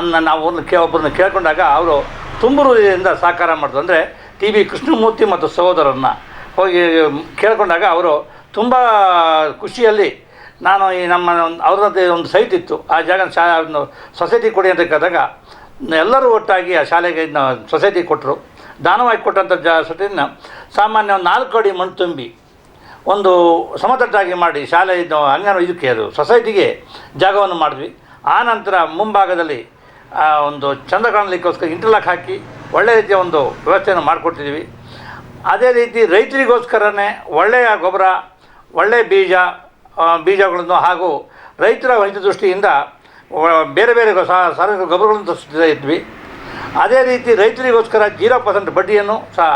ಅನ್ನ ನಾವು ಒಬ್ಬರನ್ನ ಕೇಳಿಕೊಂಡಾಗ ಅವರು ತುಂಬ ಹೃದಯದಿಂದ ಸಹಕಾರ ಮಾಡಿದ್ರು. ಅಂದರೆ ಟಿ ವಿ ಕೃಷ್ಣಮೂರ್ತಿ ಮತ್ತು ಸಹೋದರರನ್ನ. ಹೋಗಿ ಕೇಳಿಕೊಂಡಾಗ ಅವರು ತುಂಬ ಖುಷಿಯಲ್ಲಿ, ನಾನು ಈ ನಮ್ಮ ಅವ್ರದ್ದೇ ಒಂದು ಸೈಟ್ ಇತ್ತು. ಆ ಜಾಗ ಶಾ ಸೊಸೈಟಿ ಕೊಡಿ ಅಂತ ಕೇಳಿದಾಗ, ಎಲ್ಲರೂ ಒಟ್ಟಾಗಿ ಆ ಶಾಲೆಗೆ ಸೊಸೈಟಿ ಕೊಟ್ಟರು. ದಾನವಾಗಿ ಕೊಟ್ಟಂಥ ಜಾ, ಸೊಸೈಟಿನ ಸಾಮಾನ್ಯ ಒಂದು ನಾಲ್ಕು ಅಡಿ ಮಣ್ಣು ತುಂಬಿ, ಒಂದು ಸಮತಟ್ಟಾಗಿ ಮಾಡಿ ಶಾಲೆ ಅಂಗನ ಇದಕ್ಕೆ ಅದು ಸೊಸೈಟಿಗೆ ಜಾಗವನ್ನು ಮಾಡಿದ್ವಿ. ಆ ನಂತರ ಮುಂಭಾಗದಲ್ಲಿ ಆ, ಒಂದು ಚಂದ ಕಾಣಲಿಕ್ಕೋಸ್ಕರ ಇಂಟರ್ಲಾಕ್ ಹಾಕಿ ಒಳ್ಳೆಯ ರೀತಿಯ ಒಂದು ವ್ಯವಸ್ಥೆಯನ್ನು ಮಾಡಿಕೊಡ್ತಿದ್ದೀವಿ. ಅದೇ ರೀತಿ ರೈತರಿಗೋಸ್ಕರನೇ ಒಳ್ಳೆಯ ಗೊಬ್ಬರ ಒಳ್ಳೆಯ ಬೀಜ ಬೀಜಗಳನ್ನು ಹಾಗೂ ರೈತರ ಹಿತದೃಷ್ಟಿಯಿಂದ ಬೇರೆ ಬೇರೆ ಸಾರ್ವಜನಿಕ ಗೊಬ್ಬರಗಳನ್ನು ತರಿಸ್ತಾ ಇದ್ವಿ. ಅದೇ ರೀತಿ ರೈತರಿಗೋಸ್ಕರ ಜೀರೋ ಪರ್ಸೆಂಟ್ ಬಡ್ಡಿಯನ್ನು ಸಹ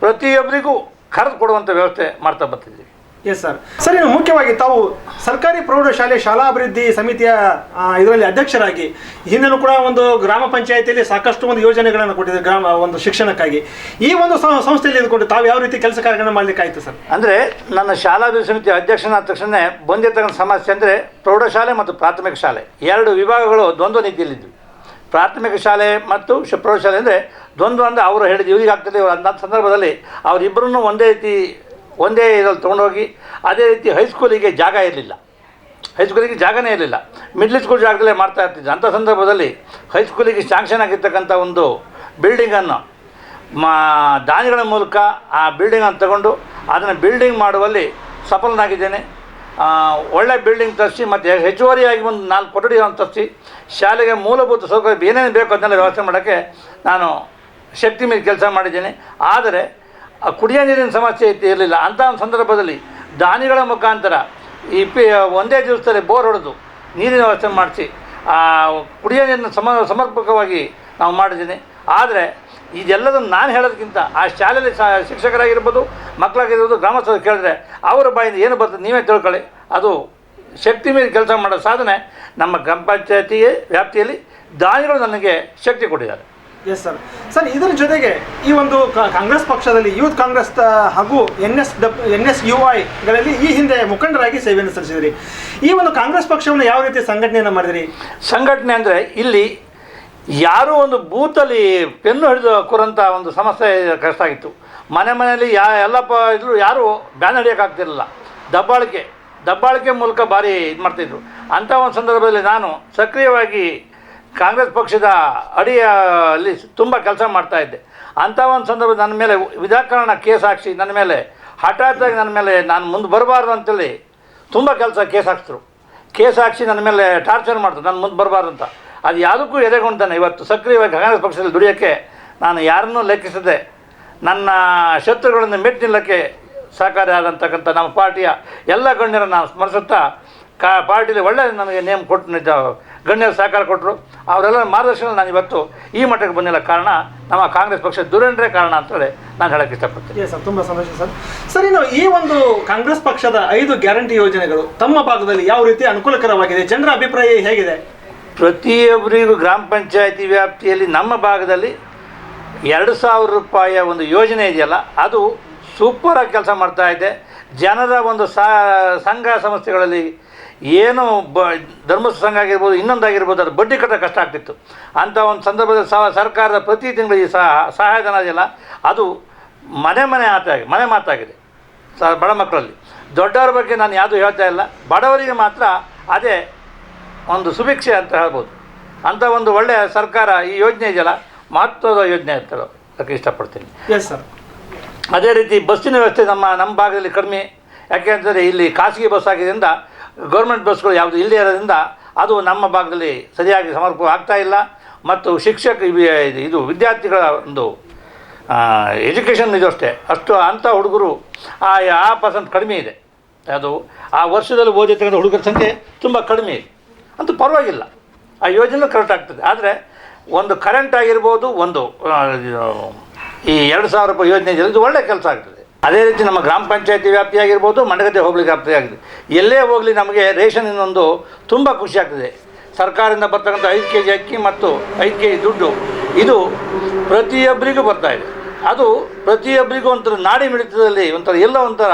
ಪ್ರತಿಯೊಬ್ಬರಿಗೂ ಕರೆದು ಕೊಡುವಂಥ ವ್ಯವಸ್ಥೆ ಮಾಡ್ತಾ ಬರ್ತಿದ್ವಿ. ಎಸ್ ಸರ್ ಸರ್ ಇನ್ನು ಮುಖ್ಯವಾಗಿ ತಾವು ಸರ್ಕಾರಿ ಪ್ರೌಢಶಾಲೆ ಶಾಲಾ ಅಭಿವೃದ್ಧಿ ಸಮಿತಿಯ ಇದರಲ್ಲಿ ಅಧ್ಯಕ್ಷರಾಗಿ ಹಿಂದೆನೂ ಕೂಡ ಒಂದು ಗ್ರಾಮ ಪಂಚಾಯತಿಯಲ್ಲಿ ಸಾಕಷ್ಟು ಒಂದು ಯೋಜನೆಗಳನ್ನು ಕೊಟ್ಟಿದ್ದಾರೆ ಗ್ರಾಮ, ಒಂದು ಶಿಕ್ಷಣಕ್ಕಾಗಿ. ಈ ಒಂದು ಸಂಸ್ಥೆಯಲ್ಲಿ ಇದ್ಕೊಂಡು ತಾವು ಯಾವ ರೀತಿ ಕೆಲಸ ಕಾರ್ಯಗಳನ್ನು ಮಾಡ್ಲಿಕ್ಕೆ ಆಯ್ತು ಸರ್ ಅಂದರೆ ನನ್ನ ಶಾಲಾ ಅಭಿವೃದ್ಧಿ ಸಮಿತಿ ಅಧ್ಯಕ್ಷನಾದ ತಕ್ಷಣ ಬಂದಿರ್ತಕ್ಕಂಥ ಸಮಸ್ಯೆ ಅಂದರೆ ಪ್ರೌಢಶಾಲೆ ಮತ್ತು ಪ್ರಾಥಮಿಕ ಶಾಲೆ. ಎರಡು ವಿಭಾಗಗಳು ದ್ವಂದ್ವ ನೀತಿಯಲ್ಲಿದ್ದವು ಪ್ರಾಥಮಿಕ ಶಾಲೆ ಮತ್ತು ಪ್ರೌಢಶಾಲೆ ಅಂದರೆ ದ್ವಂದ್ವ ಅಂದರೆ ಅವರು ಹೇಳಿದ, ಇವ್ರಿಗೆ ಆಗ್ತದೆ ಸಂದರ್ಭದಲ್ಲಿ ಅವರಿಬ್ಬರನ್ನು ಒಂದೇ ರೀತಿ ಒಂದೇ ಇದರಲ್ಲಿ ತೊಗೊಂಡೋಗಿ ಅದೇ ರೀತಿ ಹೈಸ್ಕೂಲಿಗೆ ಜಾಗ ಇರಲಿಲ್ಲ. ಹೈಸ್ಕೂಲಿಗೆ ಜಾಗನೇ ಇರಲಿಲ್ಲ. ಮಿಡ್ಲ್ ಸ್ಕೂಲ್ ಜಾಗದಲ್ಲೇ ಮಾಡ್ತಾ ಇರ್ತಿದ್ದೆ. ಅಂಥ ಸಂದರ್ಭದಲ್ಲಿ ಹೈಸ್ಕೂಲಿಗೆ ಸ್ಯಾಂಕ್ಷನ್ ಆಗಿರ್ತಕ್ಕಂಥ ಒಂದು ಬಿಲ್ಡಿಂಗನ್ನು ಮಾ, ದಾನಿಗಳ ಮೂಲಕ ಆ ಬಿಲ್ಡಿಂಗನ್ನು ತಗೊಂಡು ಅದನ್ನು ಬಿಲ್ಡಿಂಗ್ ಮಾಡುವಲ್ಲಿ ಸಫಲನಾಗಿದ್ದೇನೆ. ಒಳ್ಳೆ ಬಿಲ್ಡಿಂಗ್ ತರಿಸಿ ಮತ್ತು ಹೆಚ್ಚುವರಿಯಾಗಿ ಒಂದು ನಾಲ್ಕು ಕೊಠಡಿಗಳನ್ನು ತರಿಸಿ ಶಾಲೆಗೆ ಮೂಲಭೂತ ಸೌಕರ್ಯ ಏನೇನು ಬೇಕು ಅದನ್ನೆಲ್ಲ ವ್ಯವಸ್ಥೆ ಮಾಡೋಕ್ಕೆ ನಾನು ಶಕ್ತಿ ಮೇಲೆ ಕೆಲಸ ಮಾಡಿದ್ದೇನೆ. ಆದರೆ ಆ ಕುಡಿಯೋ ನೀರಿನ ಸಮಸ್ಯೆ ಇತ್ತು, ಇರಲಿಲ್ಲ. ಅಂಥ ಒಂದು ಸಂದರ್ಭದಲ್ಲಿ ದಾನಿಗಳ ಮುಖಾಂತರ ಈ ಪಿ ಒಂದೇ ದಿವಸದಲ್ಲಿ ಬೋರ್ ಹೊಡೆದು ನೀರಿನ ವ್ಯವಸ್ಥೆ ಮಾಡಿಸಿ, ಆ ಕುಡಿಯೋ ನೀರನ್ನು ಸಮ, ಸಮರ್ಪಕವಾಗಿ ನಾವು ಮಾಡಿದ್ದೀನಿ. ಆದರೆ ಇದೆಲ್ಲದನ್ನು ನಾನು ಹೇಳೋದಕ್ಕಿಂತ ಆ ಶಾಲೆಯಲ್ಲಿ ಶಿಕ್ಷಕರಾಗಿರ್ಬೋದು, ಮಕ್ಕಳಾಗಿರ್ಬೋದು, ಗ್ರಾಮಸ್ಥರು ಕೇಳಿದ್ರೆ ಅವರ ಬಾಯಿಂದ ಏನು ಬರ್ತದೆ ನೀವೇ ತಿಳ್ಕೊಳ್ಳಿ. ಅದು ಶಕ್ತಿ ಮೇಲೆ ಕೆಲಸ ಮಾಡೋ ಸಾಧನೆ ನಮ್ಮ ಗ್ರಾಮ ಪಂಚಾಯತಿಗೆ ವ್ಯಾಪ್ತಿಯಲ್ಲಿ ದಾನಿಗಳು ನನಗೆ ಶಕ್ತಿ ಕೊಟ್ಟಿದ್ದಾರೆ. ಎಸ್ ಸರ್ ಸರ್ ಇದರ ಜೊತೆಗೆ ಈ ಒಂದು ಕಾಂಗ್ರೆಸ್ ಪಕ್ಷದಲ್ಲಿ ಯೂತ್ ಕಾಂಗ್ರೆಸ್ ಹಾಗೂ N S W N S U ಐಗಳಲ್ಲಿ ಈ ಹಿಂದೆ ಮುಖಂಡರಾಗಿ ಸೇವೆಯನ್ನು ಸಲ್ಲಿಸಿದ್ರಿ. ಈ ಒಂದು ಕಾಂಗ್ರೆಸ್ ಪಕ್ಷವನ್ನು ಯಾವ ರೀತಿ ಸಂಘಟನೆಯನ್ನು ಮಾಡಿದ್ರಿ? ಸಂಘಟನೆ ಅಂದರೆ ಇಲ್ಲಿ ಯಾರೂ ಒಂದು ಬೂತಲ್ಲಿ ಪೆನ್ನು ಹಿಡಿದು ಕೂರಂಥ ಒಂದು ಸಮಸ್ಯೆ ಕಷ್ಟ ಆಗಿತ್ತು ಮನೆ ಮನೆಯಲ್ಲಿ ಯಾ, ಎಲ್ಲಪ್ಪ ಇದ್ರು ಯಾರೂ ಬ್ಯಾನ್ ಹಿಡಿಯೋಕ್ಕಾಗ್ತಿರಲಿಲ್ಲ ದಬ್ಬಾಳಿಕೆ ದಬ್ಬಾಳಿಕೆ ಮೂಲಕ ಭಾರಿ ಇದು ಮಾಡ್ತಿದ್ರು. ಅಂಥ ಒಂದು ಸಂದರ್ಭದಲ್ಲಿ ನಾನು ಸಕ್ರಿಯವಾಗಿ ಕಾಂಗ್ರೆಸ್ ಪಕ್ಷದ ಅಡಿಯಲ್ಲಿ ತುಂಬ ಕೆಲಸ ಮಾಡ್ತಾ ಇದ್ದೆ. ಅಂಥ ಒಂದು ಸಂದರ್ಭ ನನ್ನ ಮೇಲೆ ವಿಧಾಕರಣ ಕೇಸ್ ಹಾಕ್ಸಿ ನನ್ನ ಮೇಲೆ ಹಠಾತ್ತಾಗಿ ನನ್ನ ಮೇಲೆ ನಾನು ಮುಂದೆ ಬರಬಾರ್ದು ಅಂತೇಳಿ ತುಂಬ ಕೆಲಸ ಕೇಸ್ ಹಾಕ್ಸಿದ್ರು. ಕೇಸ್ ಹಾಕ್ಸಿ ನನ್ನ ಮೇಲೆ ಟಾರ್ಚರ್ ಮಾಡ್ತಾರೆ ನಾನು ಮುಂದೆ ಬರಬಾರ್ದು ಅಂತ. ಅದು ಯಾವುದಕ್ಕೂ ಎದೆಗೊಂಡಿದ್ದಾನೆ ಇವತ್ತು ಸಕ್ರಿಯವಾಗಿ ಕಾಂಗ್ರೆಸ್ ಪಕ್ಷದಲ್ಲಿ ದುಡಿಯೋಕ್ಕೆ ನಾನು ಯಾರನ್ನೂ ಲೆಕ್ಕಿಸದೆ ನನ್ನ ಶತ್ರುಗಳನ್ನು ಮೆಟ್ಟಿ ನಿಲ್ಲಕ್ಕೆ ಸಹಕಾರಿ ಆದಂತಕ್ಕಂಥ ನಮ್ಮ ಪಾರ್ಟಿಯ ಎಲ್ಲ ಗಣ್ಯರನ್ನು ನಾನು ಸ್ಮರಿಸುತ್ತಾ ಕಾ ಪಾರ್ಟಿಲಿ ಒಳ್ಳೆ ನನಗೆ ನೇಮ್ ಕೊಟ್ಟು ಗಣ್ಯರು ಸಹಕಾರ ಕೊಟ್ಟರು ಅವರೆಲ್ಲ ಮಾರ್ಗದರ್ಶನ ನಾನು ಇವತ್ತು ಈ ಮಟ್ಟಕ್ಕೆ ಬಂದಿಲ್ಲ ಕಾರಣ ನಮ್ಮ ಕಾಂಗ್ರೆಸ್ ಪಕ್ಷ ದುರಂಡ್ರೆ ಕಾರಣ ಅಂತೇಳಿ ನಾನು ಹೇಳಕ್ಕೆ ಇಷ್ಟಪಡ್ತೀನಿ. ಸರ್ ತುಂಬ ಸಂತೋಷ ಸರ್ ಸರ್ ಇನ್ನು ಈ ಒಂದು ಕಾಂಗ್ರೆಸ್ ಪಕ್ಷದ ಐದು ಗ್ಯಾರಂಟಿ ಯೋಜನೆಗಳು ತಮ್ಮ ಭಾಗದಲ್ಲಿ ಯಾವ ರೀತಿ ಅನುಕೂಲಕರವಾಗಿದೆ? ಜನರ ಅಭಿಪ್ರಾಯ ಹೇಗಿದೆ? ಪ್ರತಿಯೊಬ್ಬರಿಗೂ ಗ್ರಾಮ ಪಂಚಾಯತಿ ವ್ಯಾಪ್ತಿಯಲ್ಲಿ ನಮ್ಮ ಭಾಗದಲ್ಲಿ ಎರಡು ಸಾವಿರ ರೂಪಾಯಿಯ ಒಂದು ಯೋಜನೆ ಇದೆಯಲ್ಲ ಅದು ಸೂಪರಾಗಿ ಕೆಲಸ ಮಾಡ್ತಾ ಇದೆ. ಜನರ ಒಂದು ಸಾ ಸಂಘ ಸಂಸ್ಥೆಗಳಲ್ಲಿ ಏನು ಬ ಧರ್ಮಸ್ಥ ಸಂಘ ಆಗಿರ್ಬೋದು ಇನ್ನೊಂದಾಗಿರ್ಬೋದು ಅದು ಬಡ್ಡಿ ಕಟ್ಟ ಕಷ್ಟ ಆಗ್ತಿತ್ತು. ಅಂಥ ಒಂದು ಸಂದರ್ಭದಲ್ಲಿ ಸಹ ಸರ್ಕಾರದ ಪ್ರತಿ ತಿಂಗಳಿಗೆ ಈ ಸಹ ಸಹಾಯಧನ ಇದೆಯಲ್ಲ ಅದು ಮನೆ ಮನೆ ಆತಾಗಿ ಮನೆ ಮಾತಾಗಿದೆ ಸ ಬಡ ಮಕ್ಕಳಲ್ಲಿ. ದೊಡ್ಡವರ ಬಗ್ಗೆ ನಾನು ಯಾವುದೂ ಹೇಳ್ತಾ ಇಲ್ಲ. ಬಡವರಿಗೆ ಮಾತ್ರ ಅದೇ ಒಂದು ಸುಭಿಕ್ಷೆ ಅಂತ ಹೇಳ್ಬೋದು. ಅಂಥ ಒಂದು ಒಳ್ಳೆಯ ಸರ್ಕಾರ ಈ ಯೋಜನೆ ಇದೆಯಲ್ಲ ಮಹತ್ವದ ಯೋಜನೆ ಅಂತ ಹೇಳೋಕ್ಕೆ ಇಷ್ಟಪಡ್ತೀನಿ. ಎಸ್ ಸರ್ ಅದೇ ರೀತಿ ಬಸ್ಸಿನ ವ್ಯವಸ್ಥೆ ನಮ್ಮ ನಮ್ಮ ಭಾಗದಲ್ಲಿ ಕಡಿಮೆ. ಯಾಕೆ ಅಂತಂದರೆ ಇಲ್ಲಿ ಖಾಸಗಿ ಬಸ್ ಆಗಿದ್ದರಿಂದ ಗೌರ್ಮೆಂಟ್ ಬಸ್ಗಳು ಯಾವುದು ಇಲ್ಲದೆ ಇರೋದ್ರಿಂದ ಅದು ನಮ್ಮ ಭಾಗದಲ್ಲಿ ಸರಿಯಾಗಿ ಸಮರ್ಪಕ ಆಗ್ತಾ ಇಲ್ಲ. ಮತ್ತು ಶಿಕ್ಷಕ ಇದು- ವಿದ್ಯಾರ್ಥಿಗಳ ಒಂದು ಎಜುಕೇಷನ್ ಇದು ಅಷ್ಟೇ. ಅಷ್ಟು ಅಂಥ ಹುಡುಗರು ಆ ಆ ಪರ್ಸೆಂಟ್ ಕಡಿಮೆ ಇದೆ. ಅದು ಆ ವರ್ಷದಲ್ಲಿ ಓದಿರ್ತಕ್ಕಂಥ ಹುಡುಗರ ಸಂಖ್ಯೆ ತುಂಬ ಕಡಿಮೆ ಇದೆ. ಅಂತೂ ಪರವಾಗಿಲ್ಲ. ಆ ಯೋಜನೆ ಕರೆಕ್ಟ್ ಆಗ್ತದೆ. ಆದರೆ ಒಂದು ಕರೆಂಟ್ ಆಗಿರ್ಬೋದು, ಒಂದು ಈ ಎರಡು ಸಾವಿರ ರೂಪಾಯಿ ಯೋಜನೆ ಇದು ಒಳ್ಳೆ ಕೆಲಸ ಆಗ್ತದೆ. ಅದೇ ರೀತಿ ನಮ್ಮ ಗ್ರಾಮ ಪಂಚಾಯತಿ ವ್ಯಾಪ್ತಿಯಾಗಿರ್ಬೋದು ಮಂಡಗದ್ದೆ ಹೋಬಳಿ ವ್ಯಾಪ್ತಿಯಾಗಿದೆ. ಎಲ್ಲೇ ಹೋಗಲಿ ನಮಗೆ ರೇಷನ್ ಇನ್ನೊಂದು ತುಂಬ ಖುಷಿ ಆಗ್ತದೆ. ಸರ್ಕಾರದಿಂದ ಬರ್ತಕ್ಕಂಥ ಐದು ಕೆ ಜಿ ಅಕ್ಕಿ ಮತ್ತು ಐದು ಕೆ ಜಿ ದುಡ್ಡು, ಇದು ಪ್ರತಿಯೊಬ್ಬರಿಗೂ ಬರ್ತಾ ಇದೆ. ಅದು ಪ್ರತಿಯೊಬ್ಬರಿಗೂ ಒಂಥರ ನಾಡಿ ಮಿಡಿತದಲ್ಲಿ ಒಂಥರ ಎಲ್ಲ ಒಂಥರ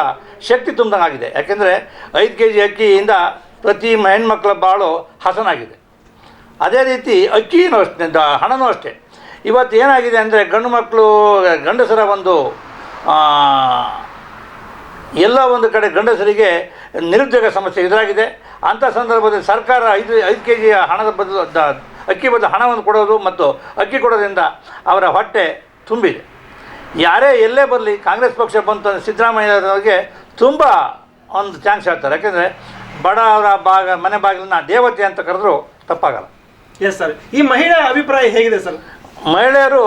ಶಕ್ತಿ ತುಂಬಿದಂಗಾಗಿದೆ. ಯಾಕೆಂದರೆ ಐದು ಕೆ ಜಿ ಅಕ್ಕಿಯಿಂದ ಪ್ರತಿ ಹೆಣ್ಮಕ್ಳ ಬಾಳು ಹಸನಾಗಿದೆ. ಅದೇ ರೀತಿ ಅಕ್ಕಿನೂ ಅಷ್ಟೇ ಹಣನೂ ಅಷ್ಟೇ. ಇವತ್ತು ಏನಾಗಿದೆ ಅಂದರೆ ಗಂಡು ಮಕ್ಕಳು, ಗಂಡಸರ ಒಂದು ಎಲ್ಲ ಒಂದು ಕಡೆ ಗಂಡಸರಿಗೆ ನಿರುದ್ಯೋಗ ಸಮಸ್ಯೆ ಎದುರಾಗಿದೆ. ಅಂಥ ಸಂದರ್ಭದಲ್ಲಿ ಸರ್ಕಾರ ಐದು ಐದು ಕೆ ಜಿಯ ಹಣದ ಬದಲು ಅಕ್ಕಿ ಬದಲು ಹಣವನ್ನು ಕೊಡೋದು ಮತ್ತು ಅಕ್ಕಿ ಕೊಡೋದ್ರಿಂದ ಅವರ ಹೊಟ್ಟೆ ತುಂಬಿದೆ. ಯಾರೇ ಎಲ್ಲೇ ಬರಲಿ ಕಾಂಗ್ರೆಸ್ ಪಕ್ಷ ಬಂತು ಅಂದರೆ ಸಿದ್ದರಾಮಯ್ಯನವರಿಗೆ ತುಂಬ ಒಂದು ಚಾನ್ಸ್ ಹೇಳ್ತಾರೆ. ಯಾಕೆಂದರೆ ಬಡವರ ಭಾಗ ಮನೆ ಬಾಗಿಲನ್ನ ದೇವತೆ ಅಂತ ಕರೆದ್ರು ತಪ್ಪಾಗಲ್ಲ. ಎಸ್ ಸರ್ ಈ ಮಹಿಳಾ ಅಭಿಪ್ರಾಯ ಹೇಗಿದೆ ಸರ್ ಮಹಿಳೆಯರು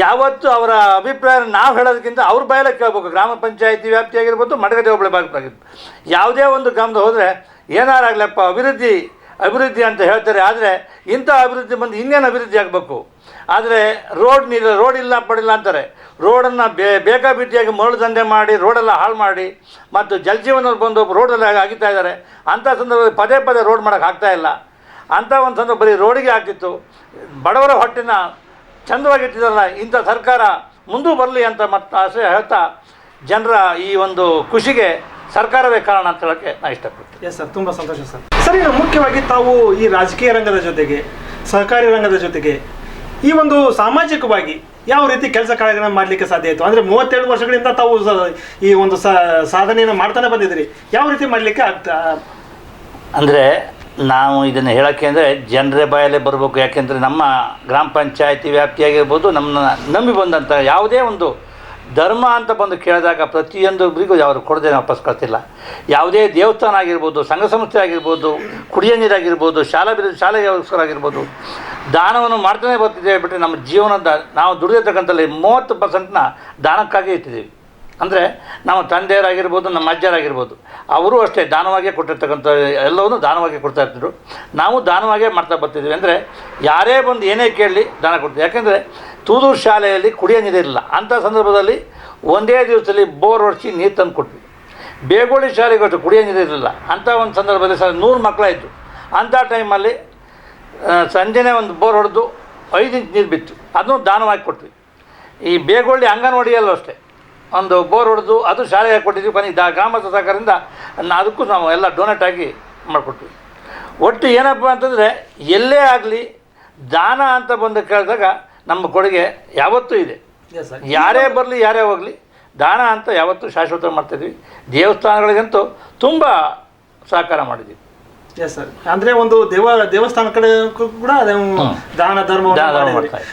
ಯಾವತ್ತು ಅವರ ಅಭಿಪ್ರಾಯ ನಾವು ಹೇಳೋದಕ್ಕಿಂತ ಅವ್ರ ಬಾಯಲ್ಲೇ ಕೇಳಬೇಕು. ಗ್ರಾಮ ಪಂಚಾಯತಿ ವ್ಯಾಪ್ತಿಯಾಗಿರ್ಬೋದು ಮಡಗದೆ ಹೋಬಳಿ ಭಾಗ ಆಗಿರ್ಬೋದು ಯಾವುದೇ ಒಂದು ಗ್ರಾಮದ ಹೋದರೆ ಏನಾರಾಗಲಪ್ಪ ಅಭಿವೃದ್ಧಿ ಅಭಿವೃದ್ಧಿ ಅಂತ ಹೇಳ್ತಾರೆ. ಆದರೆ ಇಂಥ ಅಭಿವೃದ್ಧಿ ಬಂದು ಇನ್ನೇನು ಅಭಿವೃದ್ಧಿ ಆಗಬೇಕು? ಆದರೆ ರೋಡ್ ನೀರು, ರೋಡ್ ಇಲ್ಲ ಪಡಿಲ್ಲ ಅಂತಾರೆ. ರೋಡನ್ನು ಬೇ ಬೇಕಾಬಿಟ್ಟಿಯಾಗಿ ಮರಳು ದಂಧೆ ಮಾಡಿ, ರೋಡೆಲ್ಲ ಹಾಳು ಮಾಡಿ, ಮತ್ತು ಜಲಜೀವನದಲ್ಲಿ ಬಂದು ರೋಡಲ್ಲಿ ಆಗಿತಾ ಇದ್ದಾರೆ. ಅಂಥ ಸಂದರ್ಭದಲ್ಲಿ ಪದೇ ಪದೇ ರೋಡ್ ಮಾಡೋಕ್ಕೆ ಆಗ್ತಾಯಿಲ್ಲ ಅಂಥ ಒಂದು ಸಂದರ್ಭ ಬರೀ ರೋಡಿಗೆ ಆಗ್ತಿತ್ತು. ಬಡವರ ಹೊಟ್ಟೆನ ಚಂದವಾಗಿಟ್ಟಿದ್ರಲ್ಲ ಇಂಥ ಸರ್ಕಾರ ಮುಂದೂ ಬರಲಿ ಅಂತ ಮತ್ತೆ ಆಸೆ ಹೇಳ್ತಾ ಜನರ ಈ ಒಂದು ಖುಷಿಗೆ ಸರ್ಕಾರವೇ ಕಾರಣ ಅಂತ ಹೇಳಕ್ಕೆ ನಾನು ಇಷ್ಟಪಡ್ತೀನಿ. ಎಸ್ ಸರ್ ತುಂಬ ಸಂತೋಷ ಸರ್ ಸರ್ ಈಗ ಮುಖ್ಯವಾಗಿ ತಾವು ಈ ರಾಜಕೀಯ ರಂಗದ ಜೊತೆಗೆ ಸಹಕಾರಿ ರಂಗದ ಜೊತೆಗೆ ಈ ಒಂದು ಸಾಮಾಜಿಕವಾಗಿ ಯಾವ ರೀತಿ ಕೆಲಸ ಕಾರ್ಯಗಳನ್ನ ಮಾಡಲಿಕ್ಕೆ ಸಾಧ್ಯ ಆಯಿತು? ಅಂದರೆ ಮೂವತ್ತೆರಡು ವರ್ಷಗಳಿಂದ ತಾವು ಈ ಒಂದು ಸ ಸಾಧನೆಯನ್ನು ಮಾಡ್ತಾನೆ ಬಂದಿದ್ದೀರಿ. ಯಾವ ರೀತಿ ಮಾಡಲಿಕ್ಕೆ ಆಗ್ತಾ ಅಂದರೆ ನಾವು ಇದನ್ನು ಹೇಳೋಕ್ಕೆ ಅಂದರೆ ಜನರೇ ಬಾಯಲ್ಲೇ ಬರಬೇಕು. ಯಾಕೆಂದರೆ ನಮ್ಮ ಗ್ರಾಮ ಪಂಚಾಯತಿ ವ್ಯಾಪ್ತಿಯಾಗಿರ್ಬೋದು ನಮ್ಮನ್ನ ನಂಬಿ ಬಂದಂಥ ಯಾವುದೇ ಒಂದು ಧರ್ಮ ಅಂತ ಬಂದು ಕೇಳಿದಾಗ ಪ್ರತಿಯೊಂದೊಬ್ಬರಿಗೂ ಯಾರು ಕೊಡದೆ ವಾಪಸ್ ಕಳ್ತಿಲ್ಲ ಯಾವುದೇ ದೇವಸ್ಥಾನ ಆಗಿರ್ಬೋದು, ಸಂಘ ಸಂಸ್ಥೆ ಆಗಿರ್ಬೋದು, ಕುಡಿಯ ನೀರಾಗಿರ್ಬೋದು ಶಾಲಾ ಬಿರು ಶಾಲೆಗೋಸ್ಕರ ಆಗಿರ್ಬೋದು, ದಾನವನ್ನು ಮಾಡ್ತಾನೆ ಬರ್ತಿದ್ದೇವೆ ಬಿಟ್ಟರೆ ನಮ್ಮ ಜೀವನದ ನಾವು ದುಡಿದಿರ್ತಕ್ಕಂಥಲ್ಲಿ ಮೂವತ್ತು ಪರ್ಸೆಂಟ್ನ ದಾನಕ್ಕಾಗಿ ಇಟ್ಟಿದ್ದೀವಿ. ಅಂದರೆ ನಮ್ಮ ತಂದೆಯರಾಗಿರ್ಬೋದು, ನಮ್ಮ ಅಜ್ಜರಾಗಿರ್ಬೋದು, ಅವರು ಅಷ್ಟೇ ದಾನವಾಗಿಯೇ ಕೊಟ್ಟಿರ್ತಕ್ಕಂಥ ಎಲ್ಲವನ್ನೂ ದಾನವಾಗಿ ಕೊಡ್ತಾ ಇರ್ತಿದ್ರು. ನಾವು ದಾನವಾಗೇ ಮಾಡ್ತಾ ಬರ್ತಿದ್ವಿ ಅಂದರೆ ಯಾರೇ ಬಂದು ಏನೇ ಕೇಳಲಿ ದಾನ ಕೊಡ್ತೀವಿ. ಯಾಕೆಂದರೆ ತೂದೂರು ಶಾಲೆಯಲ್ಲಿ ಕುಡಿಯೋ ನೀರಿಲ್ಲ ಅಂಥ ಸಂದರ್ಭದಲ್ಲಿ ಒಂದೇ ದಿವಸದಲ್ಲಿ ಬೋರ್ ಹೊಡಿಸಿ ನೀರು ತಂದು ಕೊಟ್ವಿ. ಬೇಗೋಳಿ ಶಾಲೆಗೆ ಅಷ್ಟು ಕುಡಿಯೋ ನೀರು ಇರಲಿಲ್ಲ. ಅಂಥ ಒಂದು ಸಂದರ್ಭದಲ್ಲಿ ಸರ್ ನೂರು ಮಕ್ಕಳಾಯಿತು ಅಂಥ ಟೈಮಲ್ಲಿ ಸಂಜೆನೇ ಒಂದು ಬೋರ್ ಹೊಡೆದು ಐದು ಇಂಚ್ ನೀರು ಬಿತ್ತು. ಅದನ್ನು ದಾನವಾಗಿ ಕೊಟ್ವಿ. ಈ ಬೇಗೊಳ್ಳಿ ಅಂಗನವಾಡಿಯಲ್ಲೂ ಅಷ್ಟೇ. ಒಂದು ಬೋರ್ ಹೊಡೆದು ಅದು ಶಾಲೆಗೆ ಕೊಟ್ಟಿದ್ವಿ ಬನ್ನಿ ದಾ ಗ್ರಾಮದ ಸಹಕಾರದಿಂದ ನಾ ಅದಕ್ಕೂ ನಾವು ಎಲ್ಲ ಡೊನೇಟ್ ಆಗಿ ಮಾಡಿಕೊಟ್ವಿ. ಒಟ್ಟು ಏನಪ್ಪ ಅಂತಂದರೆ ಎಲ್ಲೇ ಆಗಲಿ ದಾನ ಅಂತ ಬಂದು ಕೇಳಿದಾಗ ನಮ್ಮ ಕೊಡುಗೆ ಯಾವತ್ತೂ ಇದೆ. ಯಾರೇ ಬರಲಿ ಯಾರೇ ಹೋಗಲಿ ದಾನ ಅಂತ ಯಾವತ್ತೂ ಶಾಶ್ವತ ಮಾಡ್ತಿದ್ವಿ ದೇವಸ್ಥಾನಗಳಿಗಂತೂ ತುಂಬ ಸಹಕಾರ ಮಾಡಿದ್ವಿ ಎಸ್ ಸರ್ ಅಂದ್ರೆ ಒಂದು ದೇವ ದೇವಸ್ಥಾನ ಕಡೆ ಕೂಡ ದಾನ ಧರ್ಮ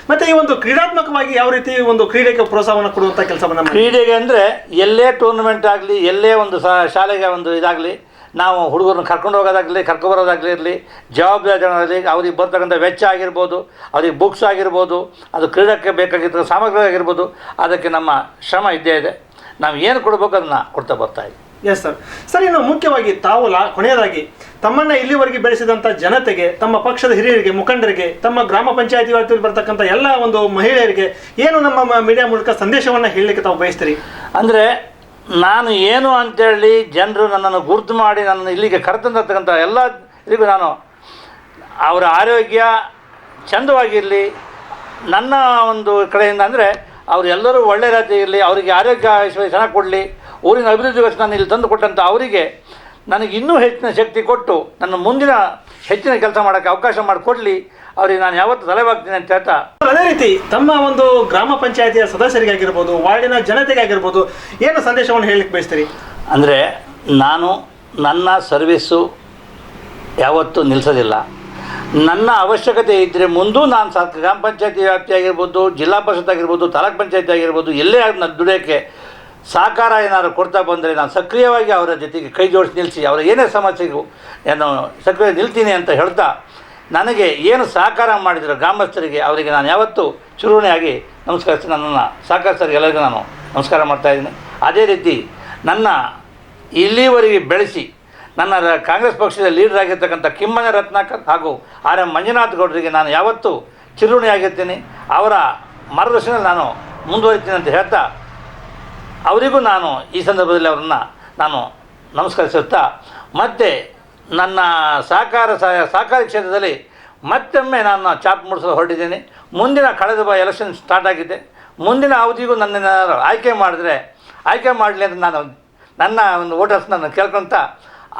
ಮತ್ತೆ ಈ ಒಂದು ಕ್ರೀಡಾತ್ಮಕವಾಗಿ ಯಾವ ರೀತಿ ಒಂದು ಕ್ರೀಡೆಗೆ ಪ್ರೋತ್ಸಾಹವನ್ನು ಕೊಡುವಂತ ಕೆಲಸವನ್ನ ಕ್ರೀಡೆಗೆ ಅಂದ್ರೆ ಎಲ್ಲೇ ಟೂರ್ನಮೆಂಟ್ ಆಗಲಿ ಎಲ್ಲೇ ಒಂದು ಶಾಲೆಗೆ ಒಂದು ಇದಾಗಲಿ ನಾವು ಹುಡುಗರನ್ನ ಕರ್ಕೊಂಡು ಹೋಗೋದಾಗಲಿ ಕರ್ಕೊಬರೋದಾಗಲಿ ಇರಲಿ ಜವಾಬ್ದಾರಿ ಆಗಲಿ ಅವ್ರಿಗೆ ಬರ್ತಕ್ಕಂಥ ವೆಚ್ಚ ಆಗಿರ್ಬೋದು ಅವ್ರಿಗೆ ಬುಕ್ಸ್ ಆಗಿರ್ಬೋದು ಅದು ಕ್ರೀಡಕ್ಕೆ ಬೇಕಾಗಿರ್ತಕ್ಕಂಥ ಸಾಮಗ್ರಿ ಆಗಿರ್ಬೋದು ಅದಕ್ಕೆ ನಮ್ಮ ಶ್ರಮ ಇದ್ದೇ ಇದೆ. ನಾವು ಏನು ಕೊಡಬೇಕು ಅದನ್ನು ಕೊಡ್ತಾ ಬರ್ತಾ ಇದ್ದೀವಿ. ಎಸ್ ಸರ್ ಸರ್, ಇನ್ನು ಮುಖ್ಯವಾಗಿ ತಾವು ಲಾ, ಕೊನೆಯದಾಗಿ, ತಮ್ಮನ್ನ ಇಲ್ಲಿವರೆಗೆ ಬೆಳೆಸಿದಂಥ ಜನತೆಗೆ, ತಮ್ಮ ಪಕ್ಷದ ಹಿರಿಯರಿಗೆ, ಮುಖಂಡರಿಗೆ, ತಮ್ಮ ಗ್ರಾಮ ಪಂಚಾಯತಿ ವ್ಯಾಪ್ತಿಯಲ್ಲಿ ಬರ್ತಕ್ಕಂಥ ಎಲ್ಲ ಒಂದು ಮಹಿಳೆಯರಿಗೆ ಏನು ನಮ್ಮ ಮೀಡಿಯಾ ಮೂಲಕ ಸಂದೇಶವನ್ನು ಹೇಳಲಿಕ್ಕೆ ತಾವು ಬಯಸ್ತೀರಿ? ಅಂದರೆ, ನಾನು ಏನು ಅಂತೇಳಿ ಜನರು ನನ್ನನ್ನು ಗುರುತು ಮಾಡಿ ನನ್ನನ್ನು ಇಲ್ಲಿಗೆ ಕರೆತಂದಿರ್ತಕ್ಕಂಥ ಎಲ್ಲ ಇದಕ್ಕೂ ನಾನು ಅವರ ಆರೋಗ್ಯ ಚಂದವಾಗಿರಲಿ, ನನ್ನ ಒಂದು ಕಡೆಯಿಂದ ಅಂದರೆ ಅವರೆಲ್ಲರೂ ಒಳ್ಳೆ ರೀತಿ ಇರಲಿ, ಅವರಿಗೆ ಆರೋಗ್ಯ ಚೆನ್ನಾಗಿ ಕೊಡಲಿ ಊರಿನ ಅಭಿವೃದ್ಧಿಗೋಸ್ಕರ ನಾನು ಇಲ್ಲಿ ತಂದು ಕೊಟ್ಟಂಥ ಅವರಿಗೆ ನನಗೆ ಇನ್ನೂ ಹೆಚ್ಚಿನ ಶಕ್ತಿ ಕೊಟ್ಟು ನನ್ನ ಮುಂದಿನ ಹೆಚ್ಚಿನ ಕೆಲಸ ಮಾಡೋಕ್ಕೆ ಅವಕಾಶ ಮಾಡಿಕೊಡ್ಲಿ. ಅವರಿಗೆ ನಾನು ಯಾವತ್ತು ತಲೆಬಾಗ್ತೀನಿ ಅಂತ ಹೇಳ್ತಾ. ಅದೇ ರೀತಿ ತಮ್ಮ ಒಂದು ಗ್ರಾಮ ಪಂಚಾಯತಿಯ ಸದಸ್ಯರಿಗಾಗಿರ್ಬೋದು ವಾರ್ಡಿನ ಜನತೆಗಾಗಿರ್ಬೋದು ಏನು ಸಂದೇಶವನ್ನು ಹೇಳಲಿಕ್ಕೆ ಬಯಸ್ತೀರಿ? ಅಂದರೆ ನಾನು ನನ್ನ ಸರ್ವಿಸ್ಸು ಯಾವತ್ತೂ ನಿಲ್ಲಿಸೋದಿಲ್ಲ ನನ್ನ ಅವಶ್ಯಕತೆ ಇದ್ದರೆ ಮುಂದೂ ನಾನು ಸರ್ ಗ್ರಾಮ ಪಂಚಾಯತಿ ವ್ಯಾಪ್ತಿ ಆಗಿರ್ಬೋದು ಜಿಲ್ಲಾ ಪರಿಷತ್ ಆಗಿರ್ಬೋದು ತಾಲೂಕು ಪಂಚಾಯತಿ ಆಗಿರ್ಬೋದು ಎಲ್ಲೇ ನಾನು ದುಡಿಯೋಕ್ಕೆ ಸಹಕಾರ ಏನಾದ್ರು ಕೊಡ್ತಾ ಬಂದರೆ ನಾನು ಸಕ್ರಿಯವಾಗಿ ಅವರ ಜೊತೆಗೆ ಕೈ ಜೋಡಿಸಿ ನಿಲ್ಲಿಸಿ ಅವರ ಏನೇ ಸಮಸ್ಯೆಗೂ ನಾನು ಸಕ್ರಿಯ ನಿಲ್ತೀನಿ ಅಂತ ಹೇಳ್ತಾ, ನನಗೆ ಏನು ಸಹಕಾರ ಮಾಡಿದರು ಗ್ರಾಮಸ್ಥರಿಗೆ, ಅವರಿಗೆ ನಾನು ಯಾವತ್ತೂ ಚುರುವಣೆಯಾಗಿ ನಮಸ್ಕರಿಸಿ ನನ್ನನ್ನು ಸಹಕರಿಸೋರಿಗೆ ಎಲ್ಲರಿಗೂ ನಾನು ನಮಸ್ಕಾರ ಮಾಡ್ತಾಯಿದ್ದೀನಿ ಅದೇ ರೀತಿ ನನ್ನ ಇಲ್ಲಿವರೆಗೆ ಬೆಳೆಸಿ, ನನ್ನ ಕಾಂಗ್ರೆಸ್ ಪಕ್ಷದ ಲೀಡರ್ ಆಗಿರ್ತಕ್ಕಂಥ ಕಿಮ್ಮನೆ ರತ್ನಾಕರ್ ಹಾಗೂ ಆರ್ ಎಂ ಮಂಜುನಾಥ್ ಗೌಡರಿಗೆ ನಾನು ಯಾವತ್ತೂ ಚಿರುಣಿಯಾಗಿರ್ತೀನಿ ಅವರ ಮಾರ್ಗದರ್ಶನ ನಾನು ಮುಂದುವರಿತೀನಿ ಅಂತ ಹೇಳ್ತಾ ಅವರಿಗೂ ನಾನು ಈ ಸಂದರ್ಭದಲ್ಲಿ ಅವರನ್ನು ನಾನು ನಮಸ್ಕರಿಸುತ್ತಾ, ಮತ್ತೆ ನನ್ನ ಸಹಕಾರ ಸಹ, ಸಹಕಾರಿ ಕ್ಷೇತ್ರದಲ್ಲಿ ಮತ್ತೊಮ್ಮೆ ನಾನು ಚಾಪ್ ಮೂಡಿಸಲು ಹೊರಟಿದ್ದೇನೆ. ಮುಂದಿನ ಕಳೆದ ಬ ಎಲೆಕ್ಷನ್ ಸ್ಟಾರ್ಟ್ ಆಗಿದೆ. ಮುಂದಿನ ಅವಧಿಗೂ ನನ್ನನ್ನು ಆಯ್ಕೆ ಮಾಡಿದ್ರೆ, ಆಯ್ಕೆ ಮಾಡಲಿ ಅಂತ ನಾನು ನನ್ನ ಒಂದು ವೋಟರ್ಸ್ ನಾನು ಕೇಳ್ಕೊತ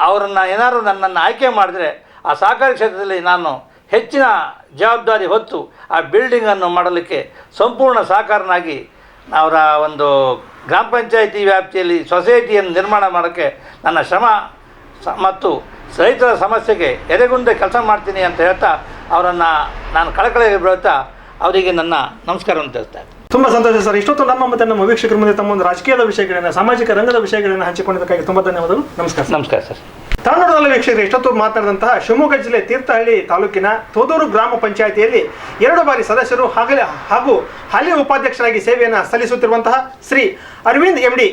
ಅವರನ್ನು ಏನಾದರೂ ನನ್ನನ್ನು ಆಯ್ಕೆ ಮಾಡಿದ್ರೆ, ಆ ಸಹಕಾರಿ ಕ್ಷೇತ್ರದಲ್ಲಿ ನಾನು ಹೆಚ್ಚಿನ ಜವಾಬ್ದಾರಿ ಹೊತ್ತು ಆ ಬಿಲ್ಡಿಂಗನ್ನು ಮಾಡಲಿಕ್ಕೆ ಸಂಪೂರ್ಣ ಸಹಕಾರನಾಗಿ ಅವರ ಒಂದು ಗ್ರಾಮ ಪಂಚಾಯಿತಿ ವ್ಯಾಪ್ತಿಯಲ್ಲಿ ಸೊಸೈಟಿಯನ್ನು ನಿರ್ಮಾಣ ಮಾಡೋಕ್ಕೆ ನನ್ನ ಶ್ರಮ ಸ- ಮತ್ತು ರೈತರ ಸಮಸ್ಯೆಗೆ ಎದೆಗುಂದೆ ಕೆಲಸ ಮಾಡ್ತೀನಿ ಅಂತ ಹೇಳ್ತಾ ಅವರನ್ನು ನಾನು ಕಳಕಳಿಗೆ ಬೀಳುತ್ತಾ ಅವರಿಗೆ ನನ್ನ ನಮಸ್ಕಾರವನ್ನು ತಿಳಿಸ್ತಾ ಇದ್ದೀನಿ. ತುಂಬ ಸಂತೋಷ ಸರ್ ಇಷ್ಟೊತ್ತು ನಮ್ಮ ಮತ್ತೆ ನಮ್ಮ ವೀಕ್ಷಕರ ಮುಂದೆ ತಮ್ಮ ಒಂದು ರಾಜಕೀಯದ ವಿಷಯಗಳನ್ನು ಸಾಮಾಜಿಕ ರಂಗದ ವಿಷಯಗಳನ್ನು ಹಂಚಿಕೊಂಡಿದ್ದಕ್ಕಾಗಿ ತುಂಬ ಧನ್ಯವಾದಗಳು ನಮಸ್ಕಾರ. ನಮಸ್ಕಾರ ಸರ್ ತಾಂಡೂರದಲ್ಲಿ ವೀಕ್ಷಕರು ಎಷ್ಟೊತ್ತು ಮಾತನಾಡಿದಂತಹ ಶಿವಮೊಗ್ಗ ಜಿಲ್ಲೆ ತೀರ್ಥಹಳ್ಳಿ ತಾಲೂಕಿನ ತೋದೂರು ಗ್ರಾಮ ಪಂಚಾಯಿತಿಯಲ್ಲಿ ಎರಡು ಬಾರಿ ಸದಸ್ಯರು ಹಾಗಲೇ ಹಾಗೂ ಹಾಲಿ ಉಪಾಧ್ಯಕ್ಷರಾಗಿ ಸೇವೆಯನ್ನು ಸಲ್ಲಿಸುತ್ತಿರುವಂತಹ Shri Arvind M D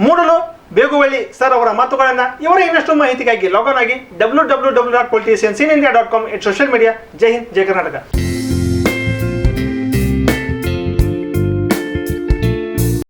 Mudalu Beguvalli sir ಅವರ ಮಾತುಗಳನ್ನು ಇವರ ಇನ್ನಷ್ಟು ಮಾಹಿತಿಗಾಗಿ ಲಾಗನ್ ಆಗಿ W W W dot politician in India dot com social media ಜೈ ಹಿಂದ್, ಜೈ ಕರ್ನಾಟಕ.